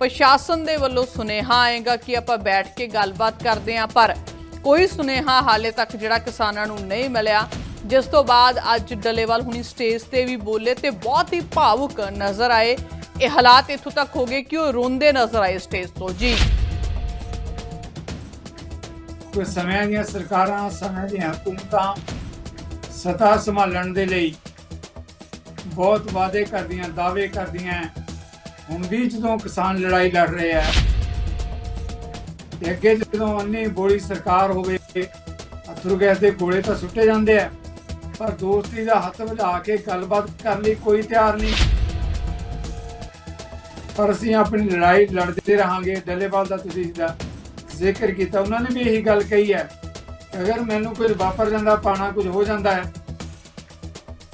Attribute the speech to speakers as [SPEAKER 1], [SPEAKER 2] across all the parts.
[SPEAKER 1] ਪ੍ਰਸ਼ਾਸਨ ਦੇ ਵੱਲੋਂ ਸੁਨੇਹਾ ਆਏਗਾ ਕਿ ਆਪਾਂ ਬੈਠ ਕੇ ਗੱਲਬਾਤ ਕਰਦੇ ਹਾਂ, ਪਰ ਕੋਈ ਸੁਨੇਹਾ ਹਾਲੇ ਤੱਕ ਜਿਹੜਾ ਕਿਸਾਨਾਂ ਨੂੰ ਨਹੀਂ ਮਿਲਿਆ। ਜਿਸ ਤੋਂ ਬਾਅਦ ਅੱਜ ਡੱਲੇਵਾਲ ਹੁਣੀ ਸਟੇਜ ਤੇ ਵੀ ਬੋਲੇ ਤੇ ਬਹੁਤ ਹੀ ਭਾਵੁਕ ਨਜ਼ਰ ਆਏ। ਇਹ ਹਾਲਾਤ ਇੱਥੋਂ ਤੱਕ ਹੋ ਗਏ ਕਿ ਉਹ ਰੋਂਦੇ ਨਜ਼ਰ ਆਏ ਸਟੇਜ ਤੋਂ। ਜੀ।
[SPEAKER 2] ਕੋਈ ਸਮਿਆਂ ਦੀਆਂ ਸਰਕਾਰਾਂ ਸਮੇਂ ਦੀਆਂ ਹਕੂਮਤਾਂ ਸਤਾ ਸੰਭਾਲਣ ਦੇ ਲਈ ਬਹੁਤ ਵਾਅਦੇ ਕਰਦੀਆਂ, ਦਾਅਵੇ ਕਰਦੀਆਂ। ਹੁਣ ਵੀ ਜਦੋਂ ਕਿਸਾਨ ਲੜਾਈ ਲੜ ਰਹੇ ਆ, ਤੇ ਅੱਗੇ ਜਦੋਂ ਅੰਨੀ ਬੋਲੀ ਸਰਕਾਰ ਹੋਵੇ, ਅਥਰੂ ਗੈਸ ਦੇ ਗੋਲੇ ਤਾਂ ਸੁੱਟੇ ਜਾਂਦੇ ਆ, ਪਰ ਦੋਸਤੀ ਦਾ ਹੱਥ ਵਧਾ ਕੇ ਗੱਲਬਾਤ ਕਰਨ ਲਈ ਕੋਈ ਤਿਆਰ ਨਹੀਂ। ਪਰ ਅਸੀਂ ਆਪਣੀ ਲੜਾਈ ਲੜਦੇ ਰਹਾਂਗੇ। ਡੱਲੇਵਾਲ ਦਾ ਤੁਸੀਂ ਦਾ ਜ਼ਿਕਰ ਕੀਤਾ, ਉਹਨਾਂ ਨੇ ਵੀ ਇਹੀ ਗੱਲ ਕਹੀ ਹੈ ਅਗਰ ਮੈਨੂੰ ਕੁਝ ਵਾਪਰ ਜਾਂਦਾ, ਪਾਣਾ ਕੁਝ ਹੋ ਜਾਂਦਾ ਹੈ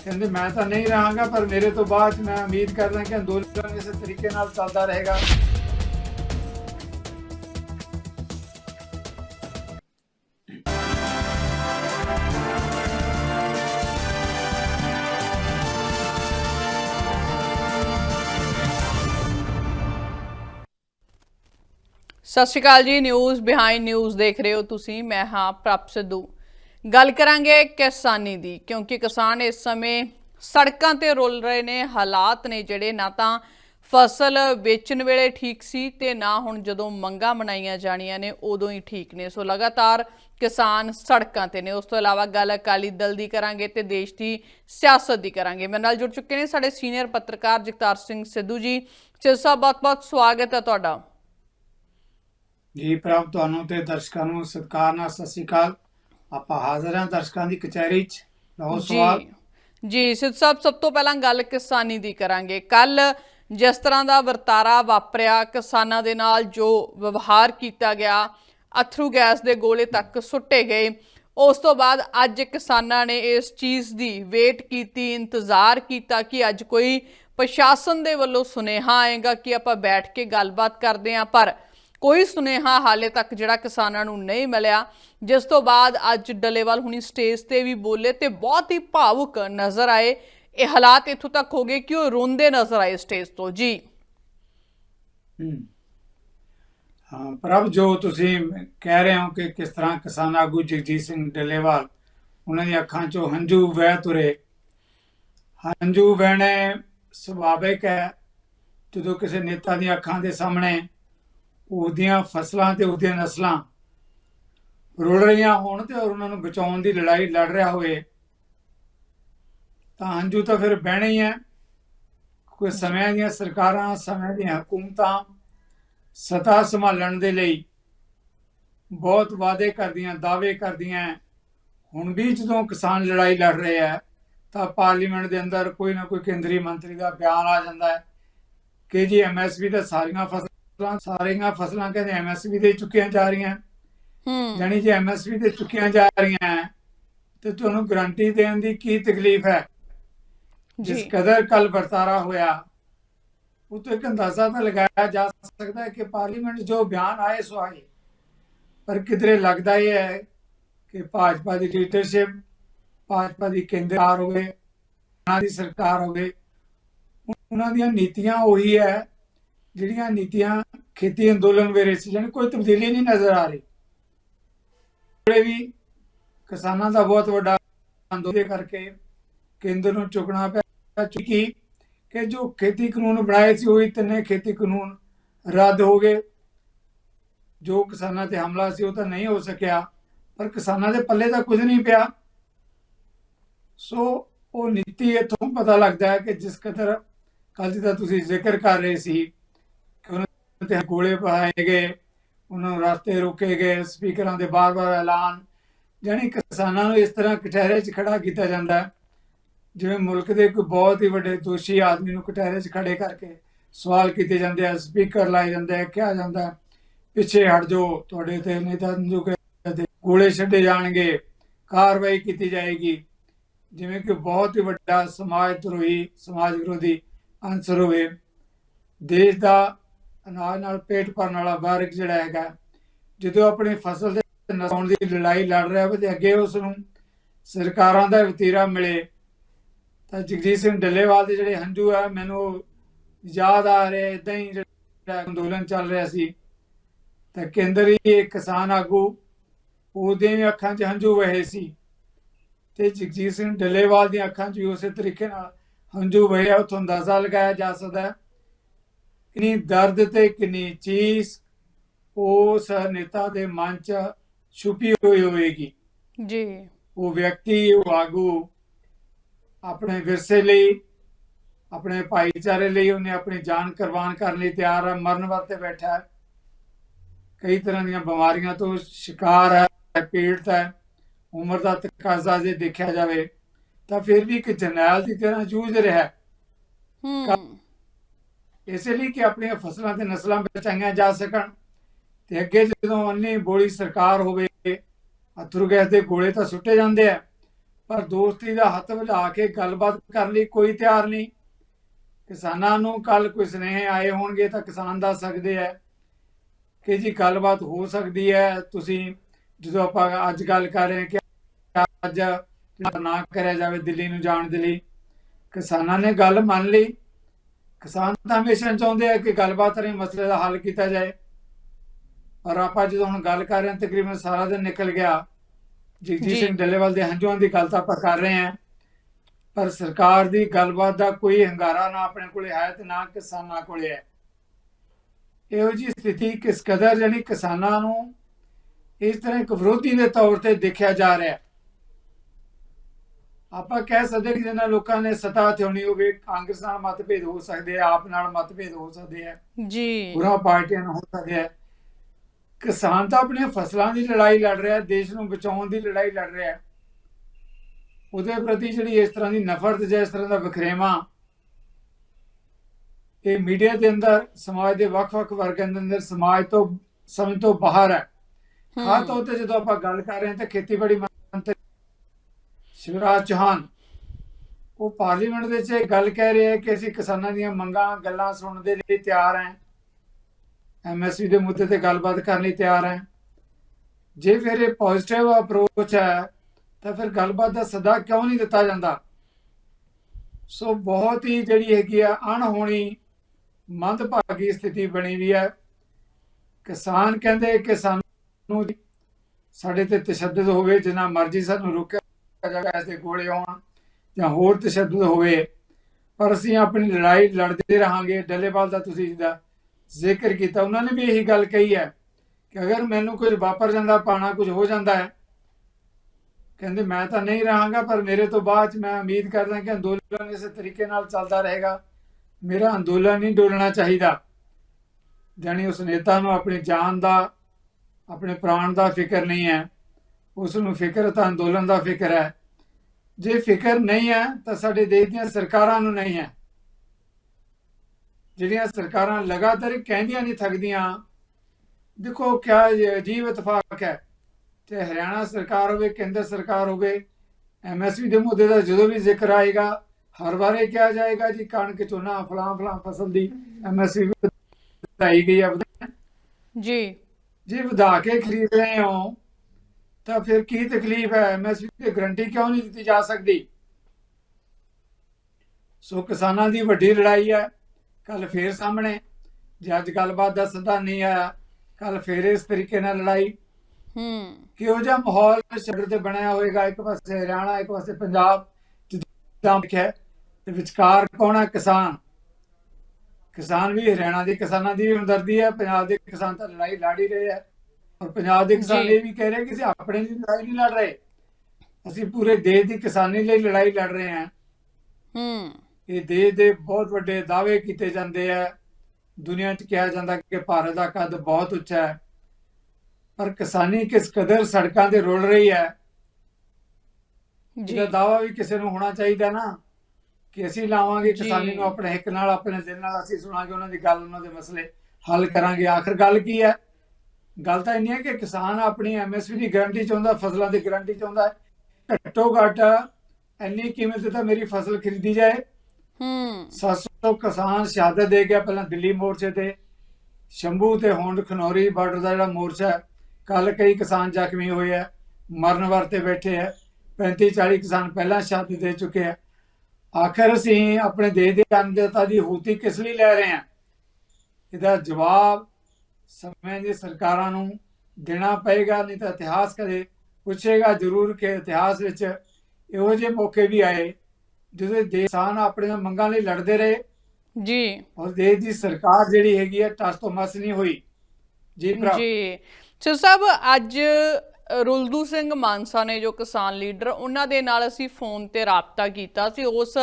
[SPEAKER 2] ਕਹਿੰਦੇ ਮੈਂ ਤਾਂ ਨਹੀਂ ਰਹਾਂਗਾ ਪਰ ਮੇਰੇ ਤੋਂ ਬਾਅਦ ਮੈਂ ਉਮੀਦ ਕਰਦਾ ਕਿ ਅੰਦੋਲਨ ਇਸੇ ਤਰੀਕੇ ਨਾਲ ਚੱਲਦਾ ਰਹੇਗਾ
[SPEAKER 1] ਸਤਿ ਸ਼੍ਰੀ ਅਕਾਲ ਜੀ ਨਿਊਜ਼ ਬਿਹਾਈਂਡ ਨਿਊਜ਼ ਦੇਖ ਰਹੇ ਹੋ ਤੁਸੀਂ ਮੈਂ ਹਾਂ ਪ੍ਰਭ ਸਿੱਧੂ ਗੱਲ ਕਰਾਂਗੇ ਕਿਸਾਨੀ ਦੀ, ਕਿਉਂਕਿ ਕਿਸਾਨ ਇਸ ਸਮੇਂ ਸੜਕਾਂ ਤੇ ਰੁਲ ਰਹੇ ਨੇ, ਹਾਲਾਤ ਨੇ ਜਿਹੜੇ, ਨਾ ਤਾਂ ਫਸਲ ਵੇਚਣ ਵੇਲੇ ਠੀਕ ਸੀ ਤੇ ਨਾ ਹੁਣ ਜਦੋਂ ਮੰਗਾਂ ਮਨਾਈਆਂ ਜਾਣੀਆਂ ਨੇ, ਉਦੋਂ ਹੀ ਠੀਕ ਨੇ। ਸੋ ਲਗਾਤਾਰ ਕਿਸਾਨ ਸੜਕਾਂ ਤੇ ਨੇ। ਉਸ ਤੋਂ ਇਲਾਵਾ ਗੱਲ ਅਕਾਲੀ ਦਲ ਦੀ ਕਰਾਂਗੇ ਤੇ ਦੇਸ਼ ਦੀ ਸਿਆਸਤ ਦੀ ਕਰਾਂਗੇ। ਮੇਰੇ ਨਾਲ ਜੁੜ ਚੁੱਕੇ ਨੇ ਸਾਡੇ ਸੀਨੀਅਰ ਪੱਤਰਕਾਰ ਜਗਤਾਰ ਸਿੰਘ ਸਿੱਧੂ ਜੀ। ਸਿੱਧੂ ਸਾਹਿਬ, ਬਹੁਤ-ਬਹੁਤ ਸਵਾਗਤ ਹੈ ਤੁਹਾਡਾ।
[SPEAKER 2] ਜੀ, ਪ੍ਰਭ ਤੁਹਾਨੂੰ ਤੇ ਦਰਸ਼ਕਾਂ ਨੂੰ ਸਤਿਕਾਰ ਨਾਲ ਸਤਿ ਸ੍ਰੀ ਅਕਾਲ। ਆਪਾਂ ਹਾਜ਼ਰ ਹਾਂ ਦਰਸ਼ਕਾਂ ਦੀ ਕਚਹਿਰੀ 'ਚ। ਲਓ ਸਵਾਲ।
[SPEAKER 1] ਜੀ ਸਿੱਧ ਸਾਹਿਬ ਸਭ ਤੋਂ ਪਹਿਲਾਂ ਗੱਲ ਕਿਸਾਨੀ ਦੀ ਕਰਾਂਗੇ। ਕੱਲ ਜਿਸ ਤਰ੍ਹਾਂ ਦਾ ਵਰਤਾਰਾ ਵਾਪਰਿਆ ਕਿਸਾਨਾਂ ਦੇ ਨਾਲ ਜੋ ਵਿਵਹਾਰ ਕੀਤਾ ਗਿਆ ਅਥਰੂ ਗੈਸ ਦੇ ਗੋਲੇ ਤੱਕ ਸੁੱਟੇ ਗਏ ਉਸ ਤੋਂ ਬਾਅਦ ਅੱਜ ਕਿਸਾਨਾਂ ਨੇ ਇਸ ਚੀਜ਼ ਦੀ ਵੇਟ ਕੀਤੀ ਇੰਤਜ਼ਾਰ ਕੀਤਾ ਕਿ ਅੱਜ ਕੋਈ ਪ੍ਰਸ਼ਾਸਨ ਦੇ ਵੱਲੋਂ ਸੁਨੇਹਾ ਆਏਗਾ ਕਿ ਆਪਾਂ ਬੈਠ ਕੇ ਗੱਲਬਾਤ ਕਰਦੇ ਹਾਂ। ਪਰ ਕੋਈ ਸੁਨੇਹਾ ਹਾਲੇ ਤੱਕ ਜਿਹੜਾ ਕਿਸਾਨਾਂ ਨੂੰ ਨਹੀਂ ਮਿਲਿਆ। ਜਿਸ ਤੋਂ ਬਾਅਦ ਅੱਜ ਡੱਲੇਵਾਲ ਹੁਣੀ ਸਟੇਜ ਤੇ ਵੀ ਬੋਲੇ ਤੇ ਬਹੁਤ ਹੀ ਭਾਵੁਕ ਨਜ਼ਰ ਆਏ। ਇਹ ਹਾਲਾਤ ਇੱਥੋਂ ਤੱਕ ਹੋ ਗਏ ਕਿ ਉਹ ਰੋਂਦੇ ਨਜ਼ਰ ਆਏ ਸਟੇਜ ਤੋਂ। ਜੀ।
[SPEAKER 2] ਹਾਂ। ਪ੍ਰਭ, ਜੋ ਤੁਸੀਂ ਕਹਿ ਰਹੇ ਹੋ ਕਿ ਕਿਸ ਤਰ੍ਹਾਂ ਕਿਸਾਨ ਆਗੂ ਜਗਜੀਤ ਸਿੰਘ ਡੱਲੇਵਾਲ, ਉਹਨਾਂ ਦੀਆਂ ਅੱਖਾਂ 'ਚੋਂ ਹੰਝੂ ਵਹਿ ਤੁਰੇ। ਹੰਝੂ ਵਹਿਣੇ ਸੁਭਾਵਿਕ ਹੈ। ਜਦੋਂ ਕਿਸੇ ਨੇਤਾ ਦੀਆਂ ਅੱਖਾਂ ਦੇ ਸਾਹਮਣੇ ਉਹਦੀਆਂ ਫਸਲਾਂ ਤੇ ਉਹਦੀਆਂ ਨਸਲਾਂ ਰੁੜ ਰਹੀਆਂ ਹੋਣ ਤੇ ਔਰ ਉਹਨਾਂ ਨੂੰ ਬਚਾਉਣ ਦੀ ਲੜਾਈ ਲੜ ਰਿਹਾ ਹੋਵੇ, ਤਾਂ ਹੰਝੂ ਤਾਂ ਫਿਰ ਬਹਿਣੇ ਹੀ ਹੈ। ਕੋਈ ਸਮਿਆਂ ਦੀਆਂ ਸਰਕਾਰਾਂ ਸਮੇਂ ਦੀਆਂ ਹਕੂਮਤਾਂ ਸਤਾ ਸੰਭਾਲਣ ਦੇ ਲਈ ਬਹੁਤ ਵਾਅਦੇ ਕਰਦੀਆਂ, ਦਾਅਵੇ ਕਰਦੀਆਂ ਹੁਣ ਵੀ ਜਦੋਂ ਕਿਸਾਨ ਲੜਾਈ ਲੜ ਰਹੇ ਆ ਤਾਂ ਪਾਰਲੀਮੈਂਟ ਦੇ ਅੰਦਰ ਕੋਈ ਨਾ ਕੋਈ ਕੇਂਦਰੀ ਮੰਤਰੀ ਦਾ ਬਿਆਨ ਆ ਜਾਂਦਾ ਹੈ ਕਿ ਜੀ ਐਮਐਸਪੀ ਦਾ ਸਾਰੀਆਂ ਫਸਲਾਂ ਸਾਰੀਆਂ ਫਸਲਾਂ ਕਹਿੰਦੇ ਐਮਐਸਪੀ ਤੇ ਚੁੱਕੀਆਂ ਜਾ ਰਹੀਆਂ।
[SPEAKER 1] ਹੂੰ।
[SPEAKER 2] ਯਾਨੀ ਜੇ ਐਮਐਸਪੀ ਤੇ ਚੁੱਕੀਆਂ ਜਾ ਰਹੀਆਂ ਤੇ ਤੁਹਾਨੂੰ ਗਰੰਟੀ ਦੇਣ ਦੀ ਕੀ ਤਕਲੀਫ ਹੈ? ਜਿਸ ਕਦਰ ਕੱਲ ਵਰਤਾਰਾ ਹੋਇਆ ਉਹ ਤੋਂ ਇੱਕ ਅੰਦਾਜ਼ਾ ਤਾਂ ਲਗਾਇਆ ਜਾ ਸਕਦਾ ਹੈ ਕਿ ਪਾਰਲੀਮੈਂਟ ਜੋ ਬਿਆਨ ਆਏ ਸੋ ਆਏ। ਪਰ ਕਿਧਰੇ ਲੱਗਦਾ ਇਹ ਹੈ ਕਿ ਭਾਜਪਾ ਦੀ ਲੀਡਰਸ਼ਿਪ ਭਾਜਪਾ ਦੀ ਕੇਂਦਰ ਹੋਵੇ ਉਹਨਾਂ ਦੀ ਸਰਕਾਰ ਹੋਵੇ ਉਹਨਾਂ ਦੀਆਂ ਨੀਤੀਆਂ ਉਹੀ ਹੈ ਜਿਹੜੀਆਂ ਨੀਤੀਆਂ ਖੇਤੀ ਅੰਦੋਲਨ ਵੇਰੇ ਸੀ, ਜਾਣੀ ਕੋਈ ਤਬਦੀਲੀ ਨਹੀਂ ਨਜ਼ਰ ਆ ਰਹੀ। ਜਿਹੜੇ ਵੀ ਕਿਸਾਨਾਂ ਦਾ ਬਹੁਤ ਵੱਡਾ ਅੰਦੋਲਨ ਕਰਕੇ ਕੇਂਦਰ ਨੂੰ ਚੁੱਕਣਾ ਪਿਆ ਚੁੱਕੀ ਕਿ ਜੋ ਖੇਤੀ ਕਾਨੂੰਨ ਬਣਾਏ ਸੀ, ਉਹੀ ਤਿੰਨੇ ਖੇਤੀ ਕਾਨੂੰਨ ਰੱਦ ਹੋ ਗਏ। ਜੋ ਕਿਸਾਨਾਂ ਤੇ ਹਮਲਾ ਸੀ, ਉਹ ਤਾਂ ਨਹੀਂ ਹੋ ਸਕਿਆ, ਪਰ ਕਿਸਾਨਾਂ ਦੇ ਪੱਲੇ ਤਾਂ ਕੁਝ ਨਹੀਂ ਪਿਆ। ਸੋ ਉਹ ਨੀਤੀ ਇਥੋਂ ਪਤਾ ਲੱਗਦਾ ਹੈ ਕਿ ਜਿਸ ਕਦਰ ਕੱਲ ਜਿਹਦਾ ਤੁਸੀਂ ਜ਼ਿਕਰ ਕਰ ਰਹੇ ਸੀ ਤੇ ਗੋਲੇ ਪਾਏ ਗਏ, ਉਹਨਾਂ ਨੂੰ ਰਸਤੇ ਰੋਕੇ ਗਏ, ਸਪੀਕਰਾਂ ਦੇ ਬਾਰ-ਬਾਰ ਐਲਾਨ। ਜਾਣੀ ਕਿਸਾਨਾਂ ਨੂੰ ਇਸ ਤਰ੍ਹਾਂ ਕਟਹਿਰੇ 'ਚ ਖੜਾ ਕੀਤਾ ਜਾਂਦਾ ਜਿਵੇਂ ਮੁਲਕ ਦੇ ਕੋਈ ਬਹੁਤ ਹੀ ਵੱਡੇ ਦੋਸ਼ੀ ਆਦਮੀ ਨੂੰ ਕਟਹਿਰੇ 'ਚ ਖੜੇ ਕਰਕੇ ਸਵਾਲ ਕੀਤੇ ਜਾਂਦੇ ਆ, ਸਪੀਕਰ ਲਾਏ ਜਾਂਦੇ ਆ, ਕਿਹਾ ਜਾਂਦਾ ਪਿੱਛੇ ਹਟ ਜਾਓ, ਤੁਹਾਡੇ ਤੇ ਨੇਤਾ ਜੋ ਕਿ ਗੋਲੇ ਛੱਡੇ ਜਾਣਗੇ, ਕਾਰਵਾਈ ਕੀਤੀ ਜਾਏਗੀ। ਜਿਵੇਂ ਕਿ ਬਹੁਤ ਹੀ ਵੱਡਾ ਸਮਾਜ ਧਰੋਹੀ ਸਮਾਜ ਵਿਰੋਧੀ ਅੰਸਰ ਹੋਵੇ, ਦੇਸ਼ ਦਾ ਅਨਾਜ ਨਾਲ, ਪੇਟ ਭਰਨ ਵਾਲਾ ਵਰਗ ਜਿਹੜਾ ਹੈਗਾ, ਜਦੋਂ ਆਪਣੀ ਫਸਲ ਦੇ ਨਸਾਉਣ ਦੀ ਲੜਾਈ ਲੜ ਰਿਹਾ ਹੋਵੇ ਤੇ ਅੱਗੇ ਉਸ ਨੂੰ ਸਰਕਾਰਾਂ ਦਾ ਵਤੀਰਾ ਮਿਲੇ, ਤਾਂ ਜਗਜੀਤ ਸਿੰਘ ਡੱਲੇਵਾਲ ਦੇ ਜਿਹੜੇ ਹੰਝੂ ਆ, ਮੈਨੂੰ ਯਾਦ ਆ ਰਿਹਾ ਇਦਾਂ ਹੀ ਜਿਹੜਾ ਅੰਦੋਲਨ ਚੱਲ ਰਿਹਾ ਸੀ। ਤਾਂ ਕੇਂਦਰੀ ਇੱਕ ਕਿਸਾਨ ਆਗੂ, ਉਹਦੇ ਵੀ ਅੱਖਾਂ 'ਚ ਹੰਝੂ ਵਹੇ ਸੀ। ਤੇ ਜਗਜੀਤ ਸਿੰਘ ਡੱਲੇਵਾਲ ਦੀਆਂ ਅੱਖਾਂ 'ਚ ਵੀ ਉਸੇ ਤਰੀਕੇ ਨਾਲ ਹੰਝੂ ਵਹੇ ਆ ਉੱਥੋਂ ਅੰਦਾਜ਼ਾ ਲਗਾਇਆ ਜਾ ਸਕਦਾ। ਹੈ ਕਿੰਨੀ ਦਰਦ ਤੇ ਕਿੰਨੀ ਚੀਜ਼ ਉਸ ਨੇਤਾ ਦੇ ਮਨ 'ਚ ਛੁਪੀ ਹੋਈ ਹੋਵੇਗੀ।
[SPEAKER 1] ਜੀ।
[SPEAKER 2] ਉਹ ਵਿਅਕਤੀ ਉਹ ਆਗੂ ਆਪਣੇ ਵਿਰਸੇ ਲਈ ਆਪਣੇ ਭਾਈਚਾਰੇ ਲਈ ਉਹਨੇ ਆਪਣੀ ਜਾਨ ਕੁਰਬਾਨ ਕਰਨ ਲਈ ਤਿਆਰ ਹੈ ਮਰਨ ਵਰਤੇ ਬੈਠਾ ਹੈ। ਕਈ ਤਰ੍ਹਾਂ ਦੀਆਂ ਬਿਮਾਰੀਆਂ ਤੋਂ ਸ਼ਿਕਾਰ ਹੈ ਪੀੜਤ ਹੈ ਉਮਰ ਦਾ ਤਕਾਜ਼ਾ ਜੇ ਦੇਖਿਆ ਜਾਵੇ ਤਾਂ ਫਿਰ ਵੀ ਇੱਕ ਜਰਨੈਲ ਦੀ ਤਰ੍ਹਾਂ ਜੂਝ ਰਿਹਾ ਹੈ।
[SPEAKER 1] ਹੂੰ।
[SPEAKER 2] ਇਸੇ ਲਈ ਕਿ ਆਪਣੀਆਂ ਫਸਲਾਂ ਤੇ ਨਸਲਾਂ ਬਚਾਈਆਂ ਜਾ ਸਕਣ ਤੇ ਅੱਗੇ ਜਦੋਂ ਅੰਨੀ ਬੋਲੀ ਸਰਕਾਰ ਹੋਵੇ, ਅਥਰੂ ਗੈਸ ਦੇ ਗੋਲੇ ਤਾਂ ਸੁੱਟੇ ਜਾਂਦੇ ਆ, ਪਰ ਦੋਸਤੀ ਦਾ ਹੱਥ ਵਧਾ ਕੇ ਗੱਲਬਾਤ ਕਰਨ ਲਈ ਕੋਈ ਤਿਆਰ ਨਹੀਂ। ਕਿਸਾਨਾਂ ਨੂੰ ਕੱਲ ਕੋਈ ਸੁਨੇਹੇ ਆਏ ਹੋਣਗੇ ਤਾਂ ਕਿਸਾਨ ਦੱਸ ਸਕਦੇ ਆ ਕਿ ਜੀ ਗੱਲਬਾਤ ਹੋ ਸਕਦੀ ਹੈ। ਤੁਸੀਂ ਜਦੋਂ ਆਪਾਂ ਅੱਜ ਗੱਲ ਕਰ ਰਹੇ ਹਾਂ ਕਿ ਅੱਜ ਨਾ ਕਰਿਆ ਜਾਵੇ ਦਿੱਲੀ ਨੂੰ ਜਾਣ ਦੇ ਲਈ, ਕਿਸਾਨਾਂ ਨੇ ਗੱਲ ਮੰਨ ਲਈ। ਕਿਸਾਨ ਤਾਂ ਹਮੇਸ਼ਾ ਚਾਹੁੰਦੇ ਆ ਕਿ ਗੱਲਬਾਤ ਰਾਹੀਂ ਮਸਲੇ ਦਾ ਹੱਲ ਕੀਤਾ ਜਾਏ। ਪਰ ਆਪਾਂ ਜਦੋਂ ਹੁਣ ਗੱਲ ਕਰ ਰਹੇ ਹਾਂ ਤਕਰੀਬਨ ਸਾਰਾ ਦਿਨ ਨਿਕਲ ਗਿਆ। ਜਗਜੀਤ ਸਿੰਘ ਡੱਲੇਵਾਲ ਦੇ ਹੰਝੂਆਂ ਦੀ ਗੱਲ ਤਾਂ ਆਪਾਂ ਕਰ ਰਹੇ ਹਾਂ। ਪਰ ਸਰਕਾਰ ਦੀ ਗੱਲਬਾਤ ਦਾ ਕੋਈ ਹੰਗਾਰਾ ਨਾ ਆਪਣੇ ਕੋਲੇ ਹੈ ਤੇ ਨਾ ਕਿਸਾਨਾਂ ਕੋਲੇ ਹੈ। ਇਹੋ ਜੀ ਸਥਿਤੀ ਕਿਸ ਕਦਰ ਜਿਹੜੀ ਕਿਸਾਨਾਂ ਨੂੰ ਇਸ ਤਰ੍ਹਾਂ ਇੱਕ ਵਿਰੋਧੀ ਦੇ ਤੌਰ ਤੇ ਦੇਖਿਆ ਜਾ ਰਿਹਾ ਹੈ। ਆਪਾਂ ਕਹਿ ਸਕਦੇ ਕਿ ਜਿਹਨਾਂ ਲੋਕਾਂ ਨੇ ਸਤਾ ਥਿਉਣੀ ਹੋਵੇ ਕਾਂਗਰਸ ਨਾਲ ਮਤਭੇਦ ਹੋ ਸਕਦੇ ਆ ਆਪ ਨਾਲ ਮਤਭੇਦ ਹੋ ਸਕਦੇ ਆ
[SPEAKER 1] ਜੀ।
[SPEAKER 2] ਹੋਰਾਂ ਪਾਰਟੀਆਂ ਨਾਲ ਹੋ ਸਕਦੇ ਆ। ਕਿਸਾਨ ਤਾਂ ਆਪਣੀਆਂ ਫਸਲਾਂ ਦੀ ਲੜਾਈ ਲੜ ਰਿਹਾ ਦੇਸ਼ ਨੂੰ ਬਚਾਉਣ ਦੀ ਲੜਾਈ ਲੜ ਰਿਹਾ। ਉਹਦੇ ਪ੍ਰਤੀ ਜਿਹੜੀ ਇਸ ਤਰ੍ਹਾਂ ਦੀ ਨਫ਼ਰਤ ਜਾਂ ਇਸ ਤਰ੍ਹਾਂ ਦਾ ਵਖਰੇਵਾਂ ਇਹ ਮੀਡੀਆ ਦੇ ਅੰਦਰ ਸਮਾਜ ਦੇ ਵੱਖ-ਵੱਖ ਵਰਗਾਂ ਦੇ ਅੰਦਰ ਸਮਾਜ ਤੋਂ ਸਮਝ ਤੋਂ ਬਾਹਰ ਹੈ। ਖਾਸ ਤੌਰ ਤੇ ਜਦੋਂ ਆਪਾਂ ਗੱਲ ਕਰ ਰਹੇ ਹਾਂ ਤਾਂ ਖੇਤੀਬਾੜੀ ਸ਼ਿਵਰਾਜ ਚੌਹਾਨ, ਉਹ ਪਾਰਲੀਮੈਂਟ ਦੇ ਵਿੱਚ ਗੱਲ ਕਹਿ ਰਹੇ ਹੈ ਕਿ ਅਸੀਂ ਕਿਸਾਨਾਂ ਦੀਆਂ ਮੰਗਾਂ, ਗੱਲਾਂ ਸੁਣਨ ਦੇ ਲਈ ਤਿਆਰ ਹਾਂ। ਐਮਐਸਪੀ ਦੇ ਮੁੱਦੇ ਤੇ ਗੱਲਬਾਤ ਕਰਨ ਲਈ ਤਿਆਰ ਹਾਂ। ਜੇ ਫਿਰ ਇਹ ਪੋਜ਼ਿਟਿਵ ਅਪਰੋਚ ਹੈ, ਤਾਂ ਫਿਰ ਗੱਲਬਾਤ ਦਾ ਸੱਦਾ ਕਿਉਂ ਨਹੀਂ ਦਿੱਤਾ ਜਾਂਦਾ? ਸੋ ਬਹੁਤ ਹੀ ਜਿਹੜੀ ਹੈਗੀ ਆ ਅਣਹੋਣੀ, ਮੰਦਭਾਗੀ ਸਥਿਤੀ ਬਣੀ ਵੀ ਹੈ। ਕਿਸਾਨ ਕਹਿੰਦੇ ਕਿ ਸਾਨੂੰ ਸਾਡੇ ਤੇ ਤਸ਼ੱਦਦ ਹੋਵੇ, ਜਿੰਨਾ ਮਰਜ਼ੀ ਸਾਨੂੰ ਰੋਕਿਆ ਜਾਵੇ ਇਸ ਗੋਲੇ ਆਉਣ, ਜਾਂ ਹੋਰ ਤਸ਼ੱਦਦ ਹੋਵੇ, ਪਰ ਅਸੀਂ ਆਪਣੀ ਲੜਾਈ ਲੜਦੇ ਰਹਾਂਗੇ, ਡੱਲੇਵਾਲ ਦਾ ਤੁਸੀਂ ਜਿਹਦਾ ਜ਼ਿਕਰ ਕੀਤਾ, ਉਹਨਾਂ ਨੇ ਵੀ ਇਹੀ ਗੱਲ ਕਹੀ ਹੈ ਕਿ ਅਗਰ ਮੈਨੂੰ ਕੁਝ ਵਾਪਰ ਜਾਂਦਾ, ਪਾਣਾ ਕੁਝ ਹੋ ਜਾਂਦਾ ਹੈ, ਕਹਿੰਦੇ ਮੈਂ ਤਾਂ ਨਹੀਂ ਰਹਾਂਗਾ, ਪਰ ਮੇਰੇ ਤੋਂ ਬਾਅਦ ਮੈਂ ਉਮੀਦ ਕਰਦਾ ਕਿ ਅੰਦੋਲਨ ਇਸੇ ਤਰੀਕੇ ਨਾਲ ਚੱਲਦਾ ਰਹੇਗਾ। ਮੇਰਾ ਅੰਦੋਲਨ ਨਹੀਂ ਡੋਲਣਾ ਚਾਹੀਦਾ। ਜਾਨੀ ਉਸ ਨੇਤਾ ਨੂੰ ਆਪਣੀ ਜਾਨ ਦਾ, ਆਪਣੇ ਪ੍ਰਾਣ ਦਾ ਫਿਕਰ ਨਹੀਂ ਹੈ। ਉਸ ਨੂੰ ਫਿਕਰ ਤਾਂ ਅੰਦੋਲਨ ਦਾ ਫਿਕਰ ਹੈ। ਜੇ ਫਿਕਰ ਨਹੀਂ ਹੈ ਤਾਂ ਸਾਡੇ ਦੇਸ਼ ਦੀਆਂ ਸਰਕਾਰਾਂ ਨੂੰ ਨਹੀਂ ਹੈ। ਜਿਹੜੀਆਂ ਸਰਕਾਰਾਂ ਲਗਾਤਾਰ ਕਹਿੰਦੀਆਂ ਨਹੀਂ ਥੱਕਦੀਆਂ ਦੇਖੋ ਕਿਆ ਅਜੀਬ ਇਤਫਾਕ ਹੈ। ਤੇ ਹਰਿਆਣਾ ਸਰਕਾਰ ਹੋਵੇ ਕੇਂਦਰ ਸਰਕਾਰ ਹੋਵੇ ਐਮਐਸਪੀ ਦੇ ਮੁੱਦੇ ਦਾ ਜਦੋਂ ਵੀ ਜ਼ਿਕਰ ਆਏਗਾ ਹਰ ਵਾਰ ਕਿਹਾ ਜਾਏਗਾ ਜੀ ਕਣਕ ਝੋਨਾ ਫਲਾਂ ਫਲਾਂ ਫਸਲ ਦੀ ਐਮਐਸਪੀ ਵਧਾਈ ਗਈ ਹੈ।
[SPEAKER 1] ਜੀ।
[SPEAKER 2] ਜੇ ਵਧਾ ਕੇ ਖਰੀਦ ਰਹੇ ਹੋ ਤਾਂ ਫਿਰ ਕੀ ਤਕਲੀਫ ਹੈ? ਐਮਐਸਪੀ ਦੀ ਗਰੰਟੀ ਕਿਉਂ ਨਹੀਂ ਦਿੱਤੀ ਜਾ ਸਕਦੀ? ਸੋ ਕਿਸਾਨਾਂ ਦੀ ਵੱਡੀ ਲੜਾਈ ਹੈ। ਕੱਲ ਫੇਰ ਸਾਹਮਣੇ। ਜੇ ਅੱਜ ਗੱਲਬਾਤ ਦਾ ਸੱਦਾ ਨਹੀਂ ਆਇਆ ਕੱਲ ਫੇਰ ਇਸ ਤਰੀਕੇ ਨਾਲ ਲੜਾਈ।
[SPEAKER 1] ਹੂੰ।
[SPEAKER 2] ਕਿਹੋ ਜਿਹਾ ਮਾਹੌਲ ਸ਼ਹਿਰ ਤੇ ਬਣਿਆ ਹੋਏਗਾ? ਇੱਕ ਪਾਸੇ ਹਰਿਆਣਾ ਇੱਕ ਪਾਸੇ ਪੰਜਾਬ। ਜਿੱਦਾਂ ਲਿਖਿਆ ਤੇ ਵਿਚਕਾਰ ਕੌਣ ਹੈ? ਕਿਸਾਨ। ਕਿਸਾਨ ਵੀ ਹਰਿਆਣਾ ਦੇ ਕਿਸਾਨਾਂ ਦੀ ਵੀ ਹਮਦਰਦੀ ਹੈ। ਪੰਜਾਬ ਦੇ ਕਿਸਾਨ ਤਾਂ ਲੜਾਈ ਲੜ ਹੀ ਰਹੇ ਹੈ। ਔਰ ਪੰਜਾਬ ਦੇ ਕਿਸਾਨ। ਇਹ ਵੀ ਕਹਿ ਰਹੇ ਕਿ ਅਸੀਂ ਆਪਣੇ ਲਈ ਲੜਾਈ ਨਹੀਂ ਲੜ ਰਹੇ। ਅਸੀਂ ਪੂਰੇ ਦੇਸ਼ ਦੀ ਕਿਸਾਨੀ ਲਈ ਲੜਾਈ ਲੜ ਰਹੇ ਹਾਂ।
[SPEAKER 1] ਹੂੰ।
[SPEAKER 2] ਇਹ ਦੇਸ਼ ਦੇ ਬਹੁਤ ਵੱਡੇ ਦਾਅਵੇ ਕੀਤੇ ਜਾਂਦੇ ਆ। ਦੁਨੀਆ 'ਚ ਕਿਹਾ ਜਾਂਦਾ ਕਿ ਭਾਰਤ ਦਾ ਕੱਦ ਬਹੁਤ ਉੱਚਾ ਹੈ। ਪਰ ਕਿਸਾਨੀ ਕਿਸ ਕਦਰ ਸੜਕਾਂ ਤੇ ਰੁਲ ਰਹੀ ਹੈ?
[SPEAKER 1] ਜੀ।
[SPEAKER 2] ਇਹਦਾ ਦਾਵਾ ਵੀ ਕਿਸੇ ਨੂੰ ਹੋਣਾ ਚਾਹੀਦਾ ਨਾ ਕਿ ਅਸੀਂ ਲਾਵਾਂਗੇ। ਕਿਸਾਨੀ ਨੂੰ ਆਪਣੇ ਹਿੱਕ ਨਾਲ ਆਪਣੇ ਦਿਲ ਨਾਲ ਅਸੀਂ ਸੁਣਾਂਗੇ ਉਹਨਾਂ ਦੀ ਗੱਲ ਉਹਨਾਂ ਦੇ ਮਸਲੇ ਹੱਲ ਕਰਾਂਗੇ। ਆਖਰ ਗੱਲ ਕੀ ਹੈ? ਗੱਲ ਤਾਂ ਇੰਨੀ ਹੈ ਕਿ ਕਿਸਾਨ ਆਪਣੀ ਐਮਐਸਪੀ ਦੀ ਗਾਰੰਟੀ ਚਾਹੁੰਦਾ ਫਸਲਾਂ ਦੀ ਗਾਰੰਟੀ ਚਾਹੁੰਦਾ ਘੱਟੋ ਘੱਟ ਇੰਨੀ ਕੀਮਤ ਤੇ ਤਾਂ ਮੇਰੀ ਫਸਲ ਖਰੀਦੀ ਜਾਏ।
[SPEAKER 1] ਹੂੰ।
[SPEAKER 2] 700 ਕਿਸਾਨ ਸ਼ਹਾਦਤ ਦੇ ਗਿਆ ਪਹਿਲਾਂ ਦਿੱਲੀ ਮੋਰਚੇ ਤੇ। ਸ਼ੰਭੂ ਤੇ ਹੋਂਡ ਖਨੌਰੀ ਬਾਰਡਰ ਦਾ ਜਿਹੜਾ ਮੋਰਚਾ ਹੈ ਕੱਲ ਕਈ ਕਿਸਾਨ ਜ਼ਖਮੀ ਹੋਏ ਆ ਮਰਨ ਵਰਤੇ ਬੈਠੇ ਆ 35 40 ਕਿਸਾਨ ਪਹਿਲਾਂ ਸ਼ਹਾਦਤ ਦੇ ਚੁੱਕੇ ਆ ਆਖਰ ਅਸੀਂ ਆਪਣੇ ਦੇਸ਼ ਦੇ ਅੰਨਦਾਤਾ ਦੀ ਹੂਤੀ ਕਿਸ ਲਈ ਲੈ ਰਹੇ ਹਾਂ? ਇਹਦਾ ਜਵਾਬ ਸਮੇਂ ਦੀ ਸਰਕਾਰਾਂ ਨੂੰ ਦੇਣਾ ਪਏਗਾ ਨਹੀਂ ਤਾਂ ਇਤਿਹਾਸ ਕਦੇ ਪੁੱਛੇਗਾ ਜ਼ਰੂਰ ਕਿ ਇਤਿਹਾਸ ਵਿੱਚ ਇਹੋ ਜਿਹੇ ਮੌਕੇ ਵੀ ਆਏ ਜਦੋਂ ਦੇਸਾਨ ਆਪਣੇ ਮੰਗਾਂ ਲਈ ਲੜਦੇ ਰਹੇ।
[SPEAKER 1] ਜੀ।
[SPEAKER 2] ਔਰ ਦੇਸ਼ ਦੀ ਸਰਕਾਰ ਜਿਹੜੀ ਹੈਗੀ ਹੈ ਟਸ ਤੋਂ ਮਸ ਨਹੀਂ ਹੋਈ। ਜੀ
[SPEAKER 1] ਜੀ। ਸੋ ਸਾਹਿਬ ਅੱਜ ਰੁਲਦੂ ਸਿੰਘ ਮਾਨਸਾ ਨੇ ਜੋ ਕਿਸਾਨ ਲੀਡਰ ਉਹਨਾਂ ਦੇ ਨਾਲ ਅਸੀਂ ਫੋਨ ਤੇ ਰਾਬਤਾ ਕੀਤਾ ਸੀ। ਉਸ